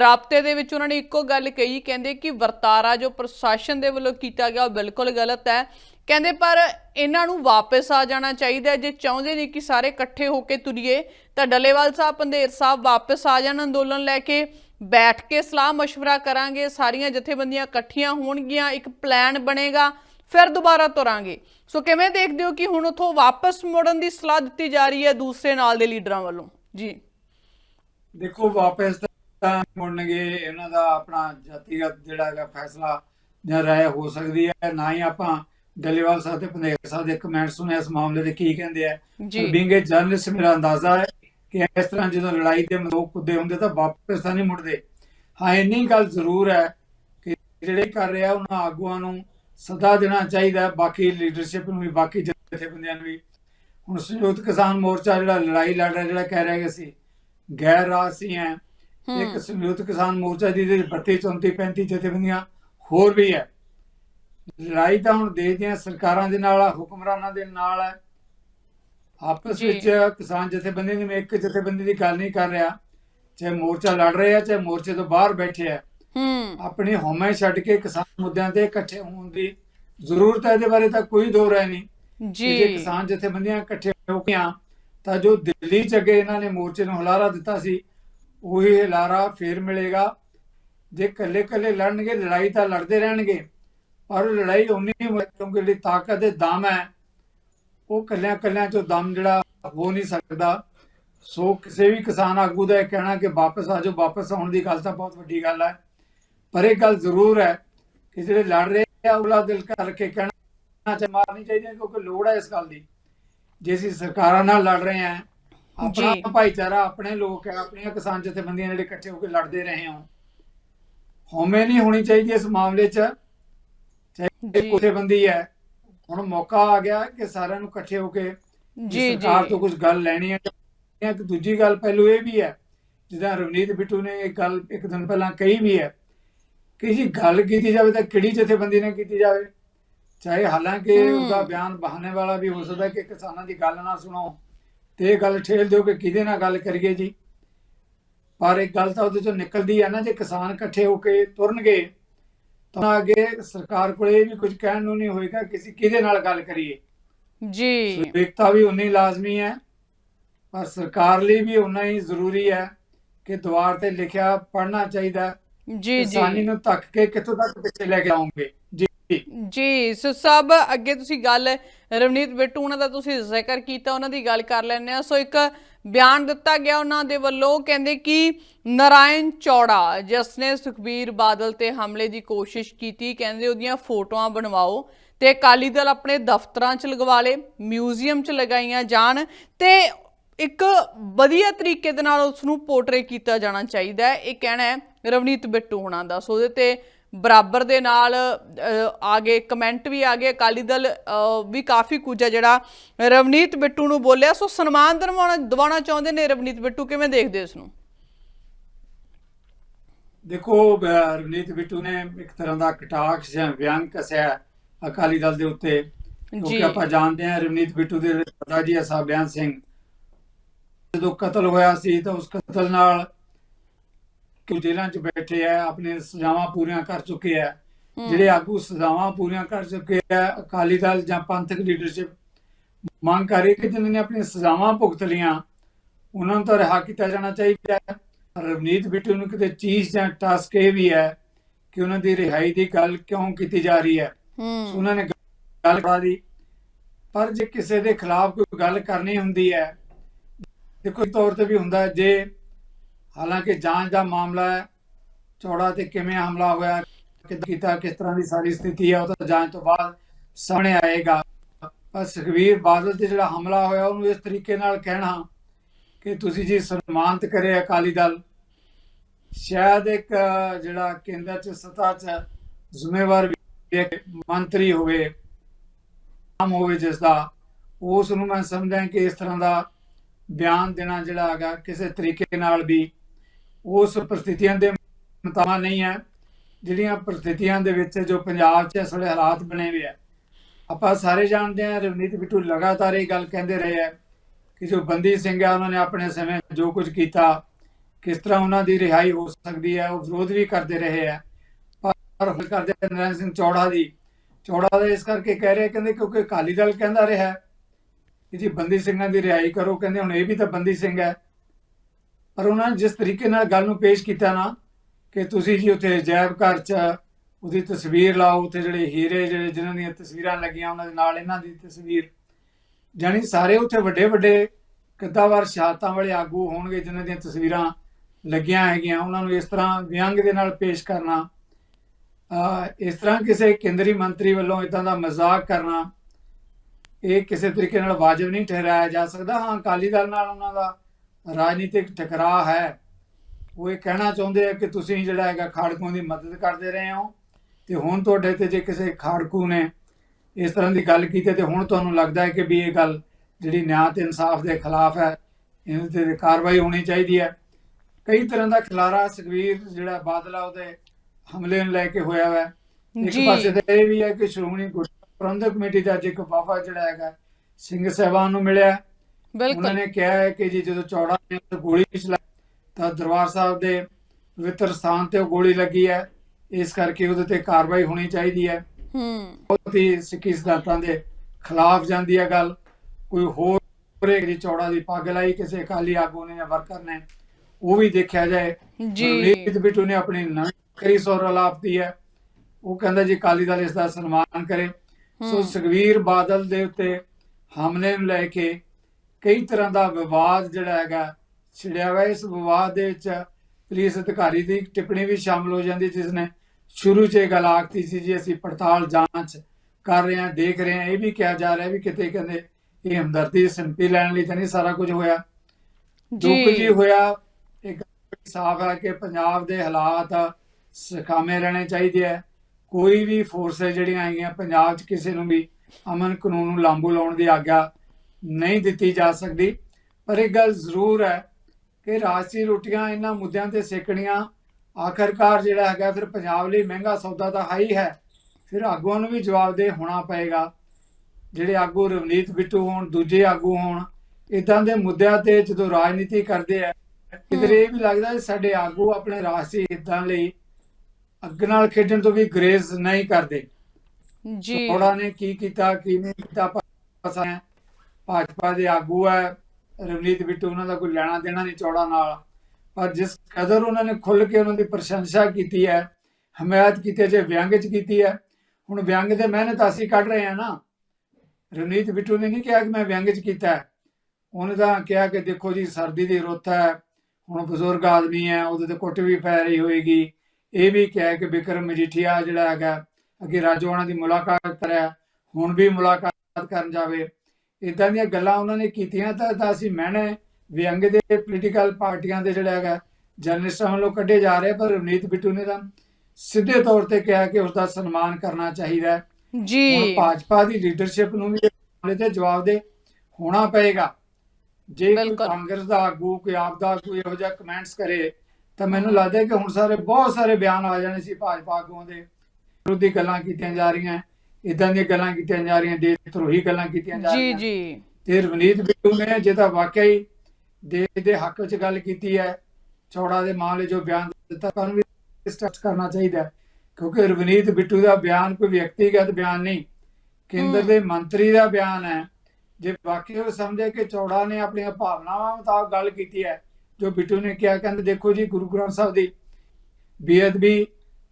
[SPEAKER 1] ਰਾਬਤੇ ਦੇ ਵਿੱਚ ਉਹਨਾਂ ਨੇ ਇੱਕੋ ਗੱਲ ਕਹੀ ਕਹਿੰਦੇ ਕਿ ਵਰਤਾਰਾ ਜੋ ਪ੍ਰਸ਼ਾਸਨ ਦੇ ਵੱਲੋਂ ਕੀਤਾ ਗਿਆ ਉਹ ਬਿਲਕੁਲ ਗਲਤ ਹੈ ਕਹਿੰਦੇ ਪਰ ਇਹਨਾਂ ਨੂੰ ਵਾਪਸ ਆ ਜਾਣਾ ਚਾਹੀਦਾ ਹੈ। ਜੇ ਚਾਹੁੰਦੇ ਨੇ ਕਿ ਸਾਰੇ ਇਕੱਠੇ ਹੋ ਕੇ ਤੁਰੀਏ ਤਾਂ ਡੱਲੇਵਾਲ ਸਾਹਿਬ ਪੰਦੇਰ ਸਾਹਿਬ ਵਾਪਸ ਆ ਜਾਣ ਅੰਦੋਲਨ ਲੈ ਕੇ ਬੈਠ ਕੇ ਸਲਾਹ مشورہ ਕਰਾਂਗੇ ਸਾਰੀਆਂ ਜਥੇਬੰਦੀਆਂ ਇਕੱਠੀਆਂ ਹੋਣਗੀਆਂ ਇੱਕ ਪਲਾਨ ਬਣੇਗਾ ਫਿਰ ਦੁਬਾਰਾ ਤੁਰਾਂਗੇ ਸੋ ਕਿਵੇਂ ਦੇਖਦੇ ਹੋ ਕਿ ਹੁਣ ਉਥੋਂ ਵਾਪਸ ਮੁੜਨ ਦੀ ਸਲਾਹ ਦਿੱਤੀ ਜਾ ਰਹੀ ਹੈ ਦੂਸਰੇ ਨਾਲ ਦੇ ਲੀਡਰਾਂ ਵੱਲੋਂ ਜੀ
[SPEAKER 2] ਦੇਖੋ ਵਾਪਸ ਤਾਂ ਮੁੜਨਗੇ ਇਹਨਾਂ ਦਾ ਆਪਣਾ ਜਾਤੀਗਤ ਜਿਹੜਾ ਹੈਗਾ ਫੈਸਲਾ ਜਾਂ ਰਾਏ ਹੋ ਸਕਦੀ ਹੈ। ਨਾ ਹੀ ਆਪਾਂ ਡੱਲੇਵਾਲ ਸਾਹਿਬ ਤੇ ਪੰਦੇਰ ਸਾਹਿਬ ਦੇ ਕਮੈਂਟ ਸੁਣੇ ਇਸ ਮਾਮਲੇ ਦੇ ਕੀ ਕਹਿੰਦੇ ਆ। ਬੀਂਗ ਜਰਨਲਿਸਟ ਮੇਰਾ ਅੰਦਾਜ਼ਾ ਹੈ ਕਿ ਇਸ ਤਰ੍ਹਾਂ ਜਦੋਂ ਲੜਾਈ ਦੇ ਮਲੋਕ ਕੁੱਦੇ ਹੁੰਦੇ ਤਾਂ ਵਾਪਸ ਤਾਂ ਨਹੀਂ ਮੁੜਦੇ। ਹਾਂ ਇੰਨੀ ਗੱਲ ਜ਼ਰੂਰ ਹੈ ਕਿ ਜਿਹੜੇ ਕਰ ਰਿਹਾ ਉਹਨਾਂ ਆਗੂਆਂ ਨੂੰ ਸਦਾ ਦੇਣਾ ਚਾਹੀਦਾ ਬਾਕੀ ਲੀਡਰਸ਼ਿਪ ਨੂੰ ਵੀ ਬਾਕੀ ਜਥੇਬੰਦੀਆਂ ਨੂੰ ਵੀ। ਹੁਣ ਸੰਯੁਕਤ ਕਿਸਾਨ ਮੋਰਚਾ ਜਿਹੜਾ ਲੜਾਈ ਲੜ ਰਿਹਾ ਜਿਹੜਾ ਕਹਿ ਰਿਹਾ ਕਿ ਅਸੀਂ ਗੈਰ ਰਾਜਸੀ ਹੈ ਇੱਕ ਸੰਯੁਕਤ ਕਿਸਾਨ ਮੋਰਚਾ ਦੀ ਜਿਹੜੀ 32 34 35 ਜਥੇਬੰਦੀਆਂ ਹੋਰ ਵੀ ਹੈ। ਲੜਾਈ ਤਾਂ ਹੁਣ ਦੇਸ਼ ਦੀਆਂ ਸਰਕਾਰਾਂ ਦੇ ਨਾਲ ਹੁਕਮਰਾਨਾਂ ਦੇ ਨਾਲ ਹੈ ਆਪਸ। ਵਿੱਚ ਕਿਸਾਨ ਜਥੇਬੰਦੀ ਦੀ ਮੈਂ ਇੱਕ ਜਥੇਬੰਦੀ ਦੀ ਗੱਲ ਨਹੀਂ ਕਰ ਰਿਹਾ। ਚਾਹੇ ਮੋਰਚਾ ਲੜ ਰਹੇ ਆ ਚਾਹੇ ਮੋਰਚੇ ਤੋਂ ਬਾਹਰ ਬੈਠੇ ਆ।
[SPEAKER 1] ਹੂੰ।
[SPEAKER 2] ਆਪਣੀ ਹਉਮੈ ਛੱਡ ਕੇ ਕਿਸਾਨ ਮੁੱਦਿਆਂ ਤੇ ਇਕੱਠੇ ਹੋਣ ਦੀ ਜ਼ਰੂਰਤ ਹੈ ਇਹਦੇ ਬਾਰੇ ਤਾਂ ਕੋਈ ਦੋ ਰਾਏ ਨਹੀਂ। ਜੇ।
[SPEAKER 1] ਜੀ
[SPEAKER 2] ਕਿਸਾਨ ਜਥੇਬੰਦੀਆਂ ਇਕੱਠੇ ਹੋ ਕੇ ਆ ਤਾਂ ਜੋ ਦਿੱਲੀ ਚ ਅੱਗੇ ਇਹਨਾਂ ਨੇ ਮੋਰਚੇ ਨੂੰ ਹੁਲਾਰਾ ਦਿੱਤਾ ਸੀ ਉਹੀ ਹੁਲਾਰਾ ਫੇਰ ਮਿਲੇਗਾ। ਜੇ ਇਕੱਲੇ ਇਕੱਲੇ ਲੜਨਗੇ, ਲੜਾਈ ਤਾਂ ਲੜਦੇ ਰਹਿਣਗੇ। ਪਰ ਲੜਾਈ ਉਨੀ ਹੀ ਕਿਉਂਕਿ ਜਿਹੜੀ ਤਾਕਤ ਦੇ ਦਮ ਹੈ, ਉਹ ਕੱਲਿਆਂ ਕੱਲਿਆਂ ਚੋਂ ਦਮ ਜਿਹੜਾ ਹੋ ਨਹੀਂ ਸਕਦਾ। ਸੋ ਕਿਸੇ ਵੀ ਕਿਸਾਨ ਆਗੂ ਦਾ ਇਹ ਕਹਿਣਾ ਕਿ ਵਾਪਸ ਆ ਜਾਓ, ਵਾਪਸ ਆਉਣ ਦੀ ਗੱਲ ਤਾਂ ਬਹੁਤ ਵੱਡੀ ਗੱਲ ਹੈ। ਪਰ ਇਹ ਗੱਲ ਜ਼ਰੂਰ ਹੈ ਕਿ ਜਿਹੜੇ ਲੜ ਰਹੇ ਆ ਉਹਲਾ ਦਿਲ ਕਰਕੇ ਕਹਿਣਾ ਚਾਹ ਮਾਰਨੀ ਚਾਹੀਦੀ ਕਿਉਂਕਿ ਲੋੜ ਹੈ ਇਸ ਗੱਲ ਦੀ। ਜੇ ਅਸੀਂ ਸਰਕਾਰਾਂ ਨਾਲ ਲੜ ਰਹੇ ਹਾਂ ਆਪਣਾ। ਭਾਈਚਾਰਾ ਆਪਣੇ ਲੋਕ ਹੈ ਆਪਣੀਆਂ ਕਿਸਾਨ ਜਥੇਬੰਦੀਆਂ ਜਿਹੜੇ ਇਕੱਠੇ ਹੋ ਕੇ ਲੜਦੇ ਰਹੇ ਹਾਂ। ਹਉਮੈ ਨਹੀਂ ਹੋਣੀ ਚਾਹੀਦੀ ਇਸ ਮਾਮਲੇ 'ਚ। ਚਾਹੇ। ਜਥੇਬੰਦੀ ਹੈ। ਹੁਣ ਮੌਕਾ ਆ ਗਿਆ ਕਿ ਸਾਰਿਆਂ ਨੂੰ ਇਕੱਠੇ ਹੋ ਕੇ
[SPEAKER 1] ਜੀ
[SPEAKER 2] ਸਰਕਾਰ ਤੋਂ ਕੁਝ ਗੱਲ ਲੈਣੀ ਹੈ। ਤੇ ਦੂਜੀ ਗੱਲ ਪਹਿਲੂ ਇਹ ਵੀ ਹੈ ਜਿੱਦਾਂ ਰਵਨੀਤ ਬਿੱਟੂ ਨੇ ਇੱਕ ਗੱਲ ਇੱਕ ਦਿਨ ਪਹਿਲਾਂ ਕਹੀ ਵੀ ਹੈ ਕਿ ਜੀ ਗੱਲ ਕੀਤੀ ਜਾਵੇ ਤਾਂ ਕਿਹੜੀ ਜਥੇਬੰਦੀ ਨਾਲ ਕੀਤੀ ਜਾਵੇ? ਚਾਹੇ ਹਾਲਾਂਕਿ। ਉਹਦਾ ਬਿਆਨ ਬਹਾਨੇ ਵਾਲਾ ਵੀ ਹੋ ਸਕਦਾ ਕਿ ਕਿਸਾਨਾਂ ਦੀ ਗੱਲ ਨਾ ਸੁਣੋ। ਤੇ ਇਹ ਗੱਲ ਠੇਲ ਦਿਓ ਕਿ ਕਿਹਦੇ ਨਾਲ ਗੱਲ ਕਰੀਏ ਜੀ? ਪਰ ਇੱਕ ਗੱਲ ਤਾਂ ਉਹਦੇ ਚੋਂ ਨਿਕਲਦੀ ਹੈ ਨਾ ਜੇ ਕਿਸਾਨ ਇਕੱਠੇ ਹੋ ਕੇ ਤੁਰਨਗੇ ਤਾਂ ਅੱਗੇ ਸਰਕਾਰ ਕੋਲੇ ਵੀ ਕੁਝ ਕਹਿਣ ਨੂੰ ਨਹੀਂ ਹੋਏਗਾ ਕਿ ਅਸੀਂ ਕਿਹਦੇ ਨਾਲ ਗੱਲ ਕਰੀਏ।
[SPEAKER 1] ਜੀ।
[SPEAKER 2] ਵਿਵੇਕਤਾ ਵੀ ਉਨੀ ਲਾਜ਼ਮੀ ਹੈ ਪਰ ਸਰਕਾਰ ਲਈ ਵੀ ਉਨਾ ਹੀ ਜ਼ਰੂਰੀ ਹੈ ਕਿ ਦੁਆਰ ਤੇ ਲਿਖਿਆ ਪੜ੍ਹਨਾ ਚਾਹੀਦਾ ਹੈ।
[SPEAKER 1] ਜੀ
[SPEAKER 2] ਕਿਸਾਨੀ
[SPEAKER 1] ਜੀ
[SPEAKER 2] ਨੂੰ ਧੱਕ ਕੇ ਕਿੱਥੋਂ ਤੱਕ ਪਿੱਛੇ ਲੈ ਕੇ ਆਉਂਗੇ? ਜੀ
[SPEAKER 1] ਜੀ, ਸੋ ਸਭ ਅੱਗੇ ਤੁਸੀਂ ਗੱਲ, ਰਵਨੀਤ ਬਿੱਟੂ ਉਹਨਾਂ ਦਾ ਤੁਸੀਂ ਜ਼ਿਕਰ ਕੀਤਾ, ਉਹਨਾਂ ਦੀ ਗੱਲ ਕਰ ਲੈਂਦੇ ਆ ਸੋ ਇੱਕ ਬਿਆਨ ਦਿੱਤਾ ਗਿਆ ਉਹਨਾਂ ਦੇ ਵੱਲੋਂ, ਕਹਿੰਦੇ ਕਿ ਨਰਾਇਣ ਚੌੜਾ, ਜਿਸ ਨੇ ਸੁਖਬੀਰ ਬਾਦਲ ਤੇ ਹਮਲੇ ਦੀ ਕੋਸ਼ਿਸ਼ ਕੀਤੀ, ਕਹਿੰਦੇ ਉਹਦੀਆਂ ਫੋਟੋਆਂ ਬਣਵਾਓ ਤੇ ਅਕਾਲੀ ਦਲ ਆਪਣੇ ਦਫ਼ਤਰਾਂ 'ਚ ਲਗਵਾ ਲੇ, ਮਿਊਜ਼ੀਅਮ 'ਚ ਲਗਾਈਆਂ ਜਾਣ ਤੇ ਇੱਕ ਵਧੀਆ ਤਰੀਕੇ ਦੇ ਨਾਲ ਉਸ ਨੂੰ ਪੋਰਟਰੇ ਕੀਤਾ ਜਾਣਾ ਚਾਹੀਦਾ ਹੈ। ਇਹ ਕਹਿਣਾ ਹੈ ਰਵਨੀਤ ਬਿੱਟੂ ਹੁਣਾਂ ਦਾ। ਸੋ ਉਹਦੇ ਤੇ ਬਰਾਬਰ ਦੇ ਨਾਲ ਆ ਗਏ ਕਮੈਂਟ ਵੀ ਆ ਗਏ ਅਕਾਲੀ ਦਲ ਵੀ ਕਾਫੀ ਕੁਝ ਹੈ ਜਿਹੜਾ ਰਵਨੀਤ ਬਿੱਟੂ ਨੂੰ ਬੋਲਿਆ। ਸੋ ਸਨਮਾਨ ਦਿਵਾਉਣਾ ਦਿਵਾਉਣਾ ਚਾਹੁੰਦੇ ਨੇ ਰਵਨੀਤ ਬਿੱਟੂ। ਕਿਵੇਂ ਦੇਖਦੇ ਇਸ ਨੂੰ?
[SPEAKER 2] ਦੇਖੋ ਰਵਨੀਤ ਬਿੱਟੂ ਨੇ ਇੱਕ ਤਰ੍ਹਾਂ ਦਾ ਕਟਾਕਸ਼ ਜਾਂ ਵਿਅੰਗ ਕਸਿਆ ਅਕਾਲੀ ਦਲ ਦੇ ਉੱਤੇ। ਕਿਉਂਕਿ ਆਪਾਂ ਜਾਣਦੇ ਹਾਂ ਰਵਨੀਤ ਬਿੱਟੂ ਦੇ ਦਾਦਾ ਜੀ ਸਾਹਿਬ ਬਿਆਨ ਸਿੰਘ। ਜਦੋਂ ਕਤਲ ਹੋਇਆ ਸੀ ਤਾਂ ਉਸ ਕਤਲ ਨਾਲ ਕਿ ਜੇਲ੍ਹਾਂ 'ਚ ਬੈਠੇ ਆ ਆਪਣੇ ਸਜ਼ਾਵਾਂ ਪੂਰੀਆਂ ਕਰ ਚੁੱਕੇ ਆ। ਜਿਹੜੇ ਆਗੂ ਸਜ਼ਾਵਾਂ ਪੂਰੀਆਂ ਕਰ ਚੁੱਕੇ ਆ ਅਕਾਲੀ ਦਲ ਜਾਂ ਪੰਥਕ ਲੀਡਰਸ਼ਿਪ ਮੰਗ ਕਰ ਰਹੀ ਕਿ ਜਿਨ੍ਹਾਂ ਨੇ ਆਪਣੀਆਂ ਸਜ਼ਾਵਾਂ ਭੁਗਤ ਲੀਆਂ ਉਹਨਾਂ ਨੂੰ ਤਾਂ ਰਿਹਾ ਕੀਤਾ ਜਾਣਾ ਚਾਹੀਦਾ ਹੈ। ਰਵਨੀਤ ਬਿੱਟੂ ਨੂੰ ਕਿਤੇ ਚੀਜ਼ ਜਾਂ ਟਾਸਕ ਇਹ ਵੀ ਹੈ ਕਿ ਉਹਨਾਂ ਦੀ ਰਿਹਾਈ ਦੀ ਗੱਲ ਕਿਉਂ ਕੀਤੀ ਜਾ ਰਹੀ ਹੈ। ਉਹਨਾਂ ਨੇ ਗੱਲ ਕਰਾ ਦੀ ਪਰ ਜੇ ਕਿਸੇ ਦੇ ਖਿਲਾਫ ਕੋਈ ਗੱਲ ਕਰਨੀ ਹੁੰਦੀ ਹੈ ਦੇਖੋ ਤੌਰ ਤੇ ਵੀ ਹੁੰਦਾ ਜੇ ਹਾਲਾਂਕਿ ਜਾਂਚ ਦਾ ਮਾਮਲਾ ਹੈ, ਚੌੜਾ ਤੇ ਕਿਵੇਂ ਹਮਲਾ ਹੋਇਆ, ਕਿੱਦਾਂ ਕੀਤਾ, ਕਿਸ ਤਰ੍ਹਾਂ ਦੀ ਸਾਰੀ ਸਥਿਤੀ ਹੈ, ਉਹ ਤਾਂ ਜਾਂਚ ਤੋਂ ਬਾਅਦ ਸਾਹਮਣੇ ਆਏਗਾ। ਪਰ ਸੁਖਵੀਰ ਬਾਦਲ ਤੇ ਜਿਹੜਾ ਹਮਲਾ ਹੋਇਆ, ਉਹਨੂੰ ਇਸ ਤਰੀਕੇ ਨਾਲ ਕਹਿਣਾ ਕਿ ਤੁਸੀਂ ਜੀ ਸਨਮਾਨਿਤ ਕਰੇ ਅਕਾਲੀ ਦਲ। ਸ਼ਾਇਦ ਇੱਕ, ਜਿਹੜਾ ਕੇਂਦਰ ਚ ਸਤਾ ਚ ਜ਼ਿੰਮੇਵਾਰ ਮੰਤਰੀ ਹੋਵੇ ਨਾਮ ਹੋਵੇ ਜਿਸ ਦਾ, ਉਸ ਨੂੰ ਮੈਂ ਸਮਝਦਾ ਕਿ ਇਸ ਤਰ੍ਹਾਂ ਦਾ ਬਿਆਨ ਦੇਣਾ ਜਿਹੜਾ ਹੈਗਾ, ਕਿਸੇ ਤਰੀਕੇ ਨਾਲ ਵੀ ਉਸ ਪ੍ਰਸਥਿਤੀਆਂ ਦੇ ਮੁਤਾਬਕ ਨਹੀਂ ਹੈ। ਜਿਹੜੀਆਂ ਪ੍ਰਸਥਿਤੀਆਂ ਦੇ ਵਿੱਚ ਜੋ ਪੰਜਾਬ 'ਚ ਇਸ ਵੇਲੇ ਹਾਲਾਤ ਬਣੇ ਹੋਏ ਆ। ਆਪਾਂ ਸਾਰੇ ਜਾਣਦੇ ਹਾਂ, ਰਵਨੀਤ ਬਿੱਟੂ ਲਗਾਤਾਰ ਇਹ ਗੱਲ ਕਹਿੰਦੇ ਰਹੇ ਆ ਕਿ ਜੋ ਬੰਦੀ ਸਿੰਘ ਆ, ਉਹਨਾਂ ਨੇ ਆਪਣੇ ਸਮੇਂ ਜੋ ਕੁਝ ਕੀਤਾ, ਕਿਸ ਤਰ੍ਹਾਂ ਉਹਨਾਂ ਦੀ ਰਿਹਾਈ ਹੋ ਸਕਦੀ ਹੈ, ਉਹ ਵਿਰੋਧ ਵੀ ਕਰਦੇ ਰਹੇ ਆ। ਪਰ ਹੁਣ ਕਰਦੇ ਨਰਿੰਦਰ ਸਿੰਘ ਚੌੜਾ ਦੀ ਚੌੜਾ ਦਾ ਇਸ ਕਰਕੇ ਕਹਿ ਰਹੇ, ਕਹਿੰਦੇ ਕਿਉਂਕਿ ਅਕਾਲੀ ਦਲ ਕਹਿੰਦਾ ਰਿਹਾ ਕਿ ਜੀ ਬੰਦੀ ਸਿੰਘਾਂ ਦੀ ਰਿਹਾਈ ਕਰੋ, ਕਹਿੰਦੇ ਹੁਣ ਇਹ ਵੀ ਤਾਂ ਬੰਦੀ ਸਿੰਘ ਹੈ। ਪਰ ਉਹਨਾਂ ਨੇ ਜਿਸ ਤਰੀਕੇ ਨਾਲ ਗੱਲ ਨੂੰ ਪੇਸ਼ ਕੀਤਾ ਨਾ, ਕਿ ਤੁਸੀਂ ਜੀ ਉੱਥੇ ਜੈਬ ਘਰ 'ਚ, ਉਹਦੀ ਤਸਵੀਰ ਲਾਓ, ਉੱਥੇ ਜਿਹੜੇ ਹੀਰੇ ਜਿਹੜੇ ਜਿਨ੍ਹਾਂ ਦੀਆਂ ਤਸਵੀਰਾਂ ਲੱਗੀਆਂ ਉਹਨਾਂ ਦੇ ਨਾਲ ਇਹਨਾਂ ਦੀ ਤਸਵੀਰ। ਜਾਣੀ ਸਾਰੇ ਉੱਥੇ ਵੱਡੇ ਵੱਡੇ ਕਿੱਦਾਵਾਰ ਸ਼ਹਾਦਤਾਂ ਵਾਲੇ ਆਗੂ ਹੋਣਗੇ ਜਿਨ੍ਹਾਂ ਦੀਆਂ ਤਸਵੀਰਾਂ ਲੱਗੀਆਂ ਹੈਗੀਆਂ, ਉਹਨਾਂ ਨੂੰ ਇਸ ਤਰ੍ਹਾਂ ਵਿਅੰਗ ਦੇ ਨਾਲ ਪੇਸ਼ ਕਰਨਾ ਇਸ ਤਰ੍ਹਾਂ ਕਿਸੇ ਕੇਂਦਰੀ ਮੰਤਰੀ ਵੱਲੋਂ ਇਦਾਂ ਦਾ ਮਜ਼ਾਕ ਕਰਨਾ, ਇਹ ਕਿਸੇ ਤਰੀਕੇ ਨਾਲ ਵਾਜਬ ਨਹੀਂ ਠਹਿਰਾਇਆ ਜਾ ਸਕਦਾ। ਹਾਂ, ਅਕਾਲੀ ਦਲ ਨਾਲ ਉਹਨਾਂ ਦਾ ਰਾਜਨੀਤਿਕ ਟਕਰਾਅ ਹੈ। ਉਹ ਇਹ ਕਹਿਣਾ ਚਾਹੁੰਦੇ ਆ ਕਿ ਤੁਸੀਂ ਜਿਹੜਾ ਹੈਗਾ ਖਾੜਕੂਆਂ ਦੀ ਮਦਦ ਕਰਦੇ ਰਹੇ ਹੋ ਤੇ ਹੁਣ ਤੁਹਾਡੇ ਤੇ ਜੇ ਕਿਸੇ ਖਾੜਕੂ ਨੇ ਇਸ ਤਰ੍ਹਾਂ ਦੀ ਗੱਲ ਕੀਤੀ ਤੇ ਹੁਣ ਤੁਹਾਨੂੰ ਲੱਗਦਾ ਹੈ ਕਿ ਵੀ ਇਹ ਗੱਲ ਜਿਹੜੀ ਨਿਆਂ ਤੇ ਇਨਸਾਫ ਦੇ ਖਿਲਾਫ ਹੈ ਇਹਨਾਂ ਤੇ ਕਾਰਵਾਈ ਹੋਣੀ ਚਾਹੀਦੀ ਹੈ। ਕਈ ਤਰ੍ਹਾਂ ਦਾ ਖਿਲਾਰਾ ਸੁਖਵੀਰ ਜਿਹੜਾ ਬਾਦਲਾ ਉਹਦੇ ਹਮਲੇ ਨੂੰ ਲੈ ਕੇ ਹੋਇਆ ਹੈ ਇੱਕ
[SPEAKER 1] ਜੀ।
[SPEAKER 2] ਪਾਸੇ ਤੇ ਇਹ ਵੀ ਹੈ ਕਿ ਸ਼੍ਰੋਮਣੀ ਗੁਰਦੁਆਰਾ ਪ੍ਰਬੰਧਕ ਕਮੇਟੀ ਦਾ ਅੱਜ ਇੱਕ ਵਾਫਾ ਜਿਹੜਾ ਹੈਗਾ ਸਿੰਘ ਸਾਹਿਬਾਨ ਨੂੰ ਮਿਲਿਆ। ਹੈ। ਉਹਨਾਂ
[SPEAKER 1] ਬਿਲਕੁਲ
[SPEAKER 2] ਨੇ ਕਿਹਾ ਹੈ ਕਿ ਜੀ ਜਦੋਂ ਚੌੜਾ ਨੇ ਗੋਲੀ ਚਲਾਈ ਤਾਂ ਦਰਬਾਰ ਸਾਹਿਬ ਦੇ ਪਵਿੱਤਰ ਸਥਾਨ ਤੇ ਗੋਲੀ ਲੱਗੀ ਹੈ। ਇਸ ਕਰਕੇ ਉਹਦੇ ਤੇ ਕਾਰਵਾਈ ਹੋਣੀ ਚਾਹੀਦੀ ਹੈ।
[SPEAKER 1] ਹੂੰ।
[SPEAKER 2] ਬਹੁਤ ਹੀ ਸਿੱਖੀ ਸਿਧਾਂਤਾਂ ਦੇ ਖਿਲਾਫ ਜਾਂਦੀ ਹੈ ਗੱਲ। ਕੋਈ ਹੋਰ ਇੱਕ ਜੀ ਚੌੜਾ ਦੀ ਪੱਗ ਲਾਈ ਕਿਸੇ ਅਕਾਲੀ ਆਗੂ ਨੇ ਜਾਂ ਵਰਕਰ ਨੇ ਉਹ ਵੀ ਦੇਖਿਆ ਜਾਏ।
[SPEAKER 1] ਜੀ।
[SPEAKER 2] ਰਣਜੀਤ ਬਿੱਟੂ ਨੇ ਆਪਣੀ ਨਵੀਂ ਸੌਰ ਅਲਾਪਤੀ ਹੈ। ਉਹ ਕਹਿੰਦਾ ਜੀ ਅਕਾਲੀ ਦਲ ਇਸ ਦਾ ਸਨਮਾਨ ਕਰੇ। ਸੋ। ਸੁਖਵੀਰ ਬਾਦਲ ਦੇ ਉੱਤੇ ਹਮਲੇ ਨੂੰ ਲੈ ਕੇ ਕਈ ਤਰ੍ਹਾਂ ਦਾ ਵਿਵਾਦ ਜਿਹੜਾ ਹੈਗਾ ਛਿੜਿਆ ਹੋਇਆ ਇਸ ਵਿਵਾਦ ਦੇ ਵਿੱਚ ਪੁਲਿਸ ਅਧਿਕਾਰੀ ਦੀ ਟਿੱਪਣੀ ਵੀ ਸ਼ਾਮਲ ਹੋ ਜਾਂਦੀ ਜਿਸ ਨੇ ਸ਼ੁਰੂ 'ਚ ਇਹ ਗੱਲ ਆਖਤੀ ਸੀ ਜੀ ਅਸੀਂ ਪੜਤਾਲ ਜਾਂਚ ਕਰ ਰਹੇ ਹਾਂ ਦੇਖ ਰਹੇ ਹਾਂ ਇਹ ਵੀ ਕਿਹਾ ਜਾ ਰਿਹਾ ਵੀ ਕਿਤੇ ਕਹਿੰਦੇ ਇਹ ਹਮਦਰਦੀ ਦੀ ਸੰਪਤੀ ਲੈਣ ਲਈ ਤਾਂ ਨਹੀਂ ਸਾਰਾ ਕੁਝ ਹੋਇਆ। ਜੋ। ਕੁਝ ਵੀ ਹੋਇਆ ਇੱਕ ਸਾਫ਼ ਹੈ ਕਿ ਪੰਜਾਬ ਦੇ ਹਾਲਾਤ ਸਖਾਵੇਂ ਰਹਿਣੇ ਚਾਹੀਦੇ ਹੈ ਕੋਈ ਵੀ ਫੋਰਸ ਜਿਹੜੀਆਂ ਆਈਆਂ ਪੰਜਾਬ 'ਚ ਕਿਸੇ ਨੂੰ ਵੀ ਅਮਨ ਕਾਨੂੰਨ ਨੂੰ ਲਾਂਬੂ ਲਾਉਣ ਦੀ ਆਗਿਆ ਨਹੀਂ ਦਿੱਤੀ ਜਾ ਸਕਦੀ। ਪਰ ਇੱਕ ਗੱਲ ਜ਼ਰੂਰ ਹੈ ਕਿ ਰਾਜਸੀ ਰੋਟੀਆਂ ਇਹਨਾਂ ਮੁੱਦਿਆਂ ਤੇ ਸੇਕਣੀਆਂ। ਆਖਰਕਾਰ ਜਿਹੜਾ ਹੈਗਾ ਫਿਰ ਪੰਜਾਬ ਲਈ ਮਹਿੰਗਾ ਸੌਦਾ ਤਾਂ ਹਾਈ ਹੈ ਫਿਰ ਆਗੂਆਂ ਨੂੰ ਵੀ ਜਵਾਬਦੇਹ ਹੋਣਾ ਪਏਗਾ। ਜਿਹੜੇ ਆਗੂ ਰਵਨੀਤ ਬਿੱਟੂ ਹੋਣ ਦੂਜੇ ਆਗੂ ਹੋਣ ਇਦਾਂ ਦੇ ਮੁੱਦਿਆਂ ਤੇ ਜਦੋਂ ਰਾਜਨੀਤੀ ਕਰਦੇ ਆ ਇਹ ਵੀ ਲੱਗਦਾ ਸਾਡੇ ਆਗੂ ਆਪਣੇ ਰਾਜਸੀ ਹਿੱਤਾਂ ਲਈ ਅੱਗ ਨਾਲ ਖੇਡਣ ਤੋਂ ਵੀ ਗਰੇਜ਼ ਨਹੀਂ ਕਰਦੇ।
[SPEAKER 1] ਜੀ।
[SPEAKER 2] ਥੋੜਾ ਨੇ ਕੀ ਕੀਤਾ ਕੀ ਨਹੀਂ ਕੀਤਾ ਹੈ ਭਾਜਪਾ ਦੇ ਆਗੂ ਹੈ, ਰਵਨੀਤ ਬਿੱਟੂ, ਉਹਨਾਂ ਦਾ ਕੋਈ ਲੈਣਾ ਦੇਣਾ ਨਹੀਂ ਚੌੜਾ ਨਾਲ। ਪਰ ਜਿਸ ਕਦਰ ਉਹਨਾਂ ਨੇ ਖੁੱਲ ਕੇ ਉਹਨਾਂ ਦੀ ਪ੍ਰਸ਼ੰਸਾ ਕੀਤੀ ਹੈ, ਹਮਾਇਤ ਕੀਤੀ ਜੇ ਵਿਅੰਗ ਚ ਕੀਤੀ ਹੈ, ਹੁਣ ਵਿਅੰਗ ਦੇ ਮਿਹਨਤ ਅਸੀਂ ਕੱਢ ਰਹੇ ਹਾਂ ਨਾ। ਰਵਨੀਤ ਬਿੱਟੂ ਨੇ ਨਹੀਂ ਕਿਹਾ ਕਿ ਮੈਂ ਵਿਅੰਗ ਚ ਕੀਤਾ ਹੈ। ਉਹਨੇ ਤਾਂ ਕਿਹਾ ਕਿ ਦੇਖੋ ਜੀ, ਸਰਦੀ ਦੀ ਰੁੱਤ ਹੈ, ਹੁਣ ਬਜ਼ੁਰਗ ਆਦਮੀ ਹੈ, ਉਹਦੇ ਤੇ ਕੁੱਟ ਵੀ ਪੈ ਰਹੀ ਹੋਏਗੀ। ਇਹ ਵੀ ਕਿਹਾ ਕਿ ਬਿਕਰਮ ਮਜੀਠੀਆ ਜਿਹੜਾ ਹੈਗਾ, ਅੱਗੇ ਰਾਜੋਆਣਾ ਦੀ ਮੁਲਾਕਾਤ ਕਰਿਆ, ਹੁਣ ਵੀ ਮੁਲਾਕਾਤ ਕਰਨ ਜਾਵੇ। ਇਦਾਂ ਦੀਆਂ ਗੱਲਾਂ ਉਹਨਾਂ ਨੇ ਕੀਤੀਆਂ ਤਾਂ ਤਾਂ ਅਸੀਂ ਮਹਿਣੇ ਵਿਅੰਗ ਦੇ ਪੋਲੀਟੀਕਲ ਪਾਰਟੀਆਂ ਦੇ ਜਿਹੜਾ ਹੈਗਾ ਜਰਨਲਿਸਟਾਂ ਵੱਲੋਂ ਕੱਢੇ ਜਾ ਰਹੇ ਪਰ ਰਵਨੀਤ ਬਿੱਟੂ ਨੇ ਤਾਂ ਸਿੱਧੇ ਤੌਰ ਤੇ ਕਿਹਾ ਕਿ ਉਸ ਦਾ ਸਨਮਾਨ ਕਰਨਾ ਚਾਹੀਦਾ ਹੈ। ਹੁਣ
[SPEAKER 1] ਜੀ
[SPEAKER 2] ਭਾਜਪਾ ਦੀ ਲੀਡਰਸ਼ਿਪ ਨੂੰ ਵੀ ਮਾਮਲੇ ਤੇ ਜਵਾਬ ਦੇ ਹੋਣਾ ਪਏਗਾ। ਜੇ। ਕਾਂਗਰਸ ਦਾ ਆਗੂ ਕੋਈ ਆਪ ਦਾ ਕੋਈ ਇਹੋ ਜਿਹਾ ਕਮੈਂਟਸ ਕਰੇ ਤਾਂ ਮੈਨੂੰ ਲੱਗਦਾ ਕਿ ਹੁਣ ਸਾਰੇ ਬਹੁਤ ਸਾਰੇ ਬਿਆਨ ਆ ਜਾਣੇ ਸੀ ਭਾਜਪਾ ਆਗੂਆਂ ਦੇ ਵਿਰੋਧੀ ਗੱਲਾਂ ਕੀਤੀਆਂ ਜਾ ਰਹੀਆਂ। ਇਦਾਂ ਦੀਆਂ ਗੱਲਾਂ ਕੀਤੀਆਂ ਜਾ ਰਹੀਆਂ ਦੇਸ਼ ਧਰੋਹੀ ਗੱਲਾਂ ਕੀਤੀਆਂ ਜਾ
[SPEAKER 1] ਜੀ
[SPEAKER 2] ਰਹੀਆਂ
[SPEAKER 1] ਜੀ
[SPEAKER 2] ਤੇ ਰਵਨੀਤ ਬਿੱਟੂ ਨੇ ਜੇ ਤਾਂ ਵਾਕਿਆ ਹੀ ਦੇਸ਼ ਦੇ ਹੱਕ ਵਿੱਚ ਗੱਲ ਕੀਤੀ ਹੈ ਚੌੜਾ ਦੇ ਮਾਮਲੇ ਜੋ ਬਿਆਨ ਦਿੱਤਾ ਉਹਨੂੰ ਵੀ ਸਟੈਪਸ ਕਰਨਾ ਚਾਹੀਦਾ। ਕਿਉਂਕਿ ਰਵਨੀਤ ਬਿੱਟੂ ਦਾ ਬਿਆਨ ਕੋਈ ਵਿਅਕਤੀਗਤ ਬਿਆਨ ਨਹੀਂ ਕੇਂਦਰ। ਦੇ ਮੰਤਰੀ ਦਾ ਬਿਆਨ ਹੈ ਜੇ ਵਾਕਿਆ ਉਹ ਸਮਝੇ ਕਿ ਚੌੜਾ ਨੇ ਆਪਣੀਆਂ ਭਾਵਨਾਵਾਂ ਮੁਤਾਬਕ ਗੱਲ ਕੀਤੀ ਹੈ ਜੋ ਬਿੱਟੂ ਨੇ ਕਿਹਾ ਕਹਿੰਦੇ ਦੇਖੋ ਜੀ ਗੁਰੂ ਗ੍ਰੰਥ ਸਾਹਿਬ ਦੀ ਬੇਅਦਬੀ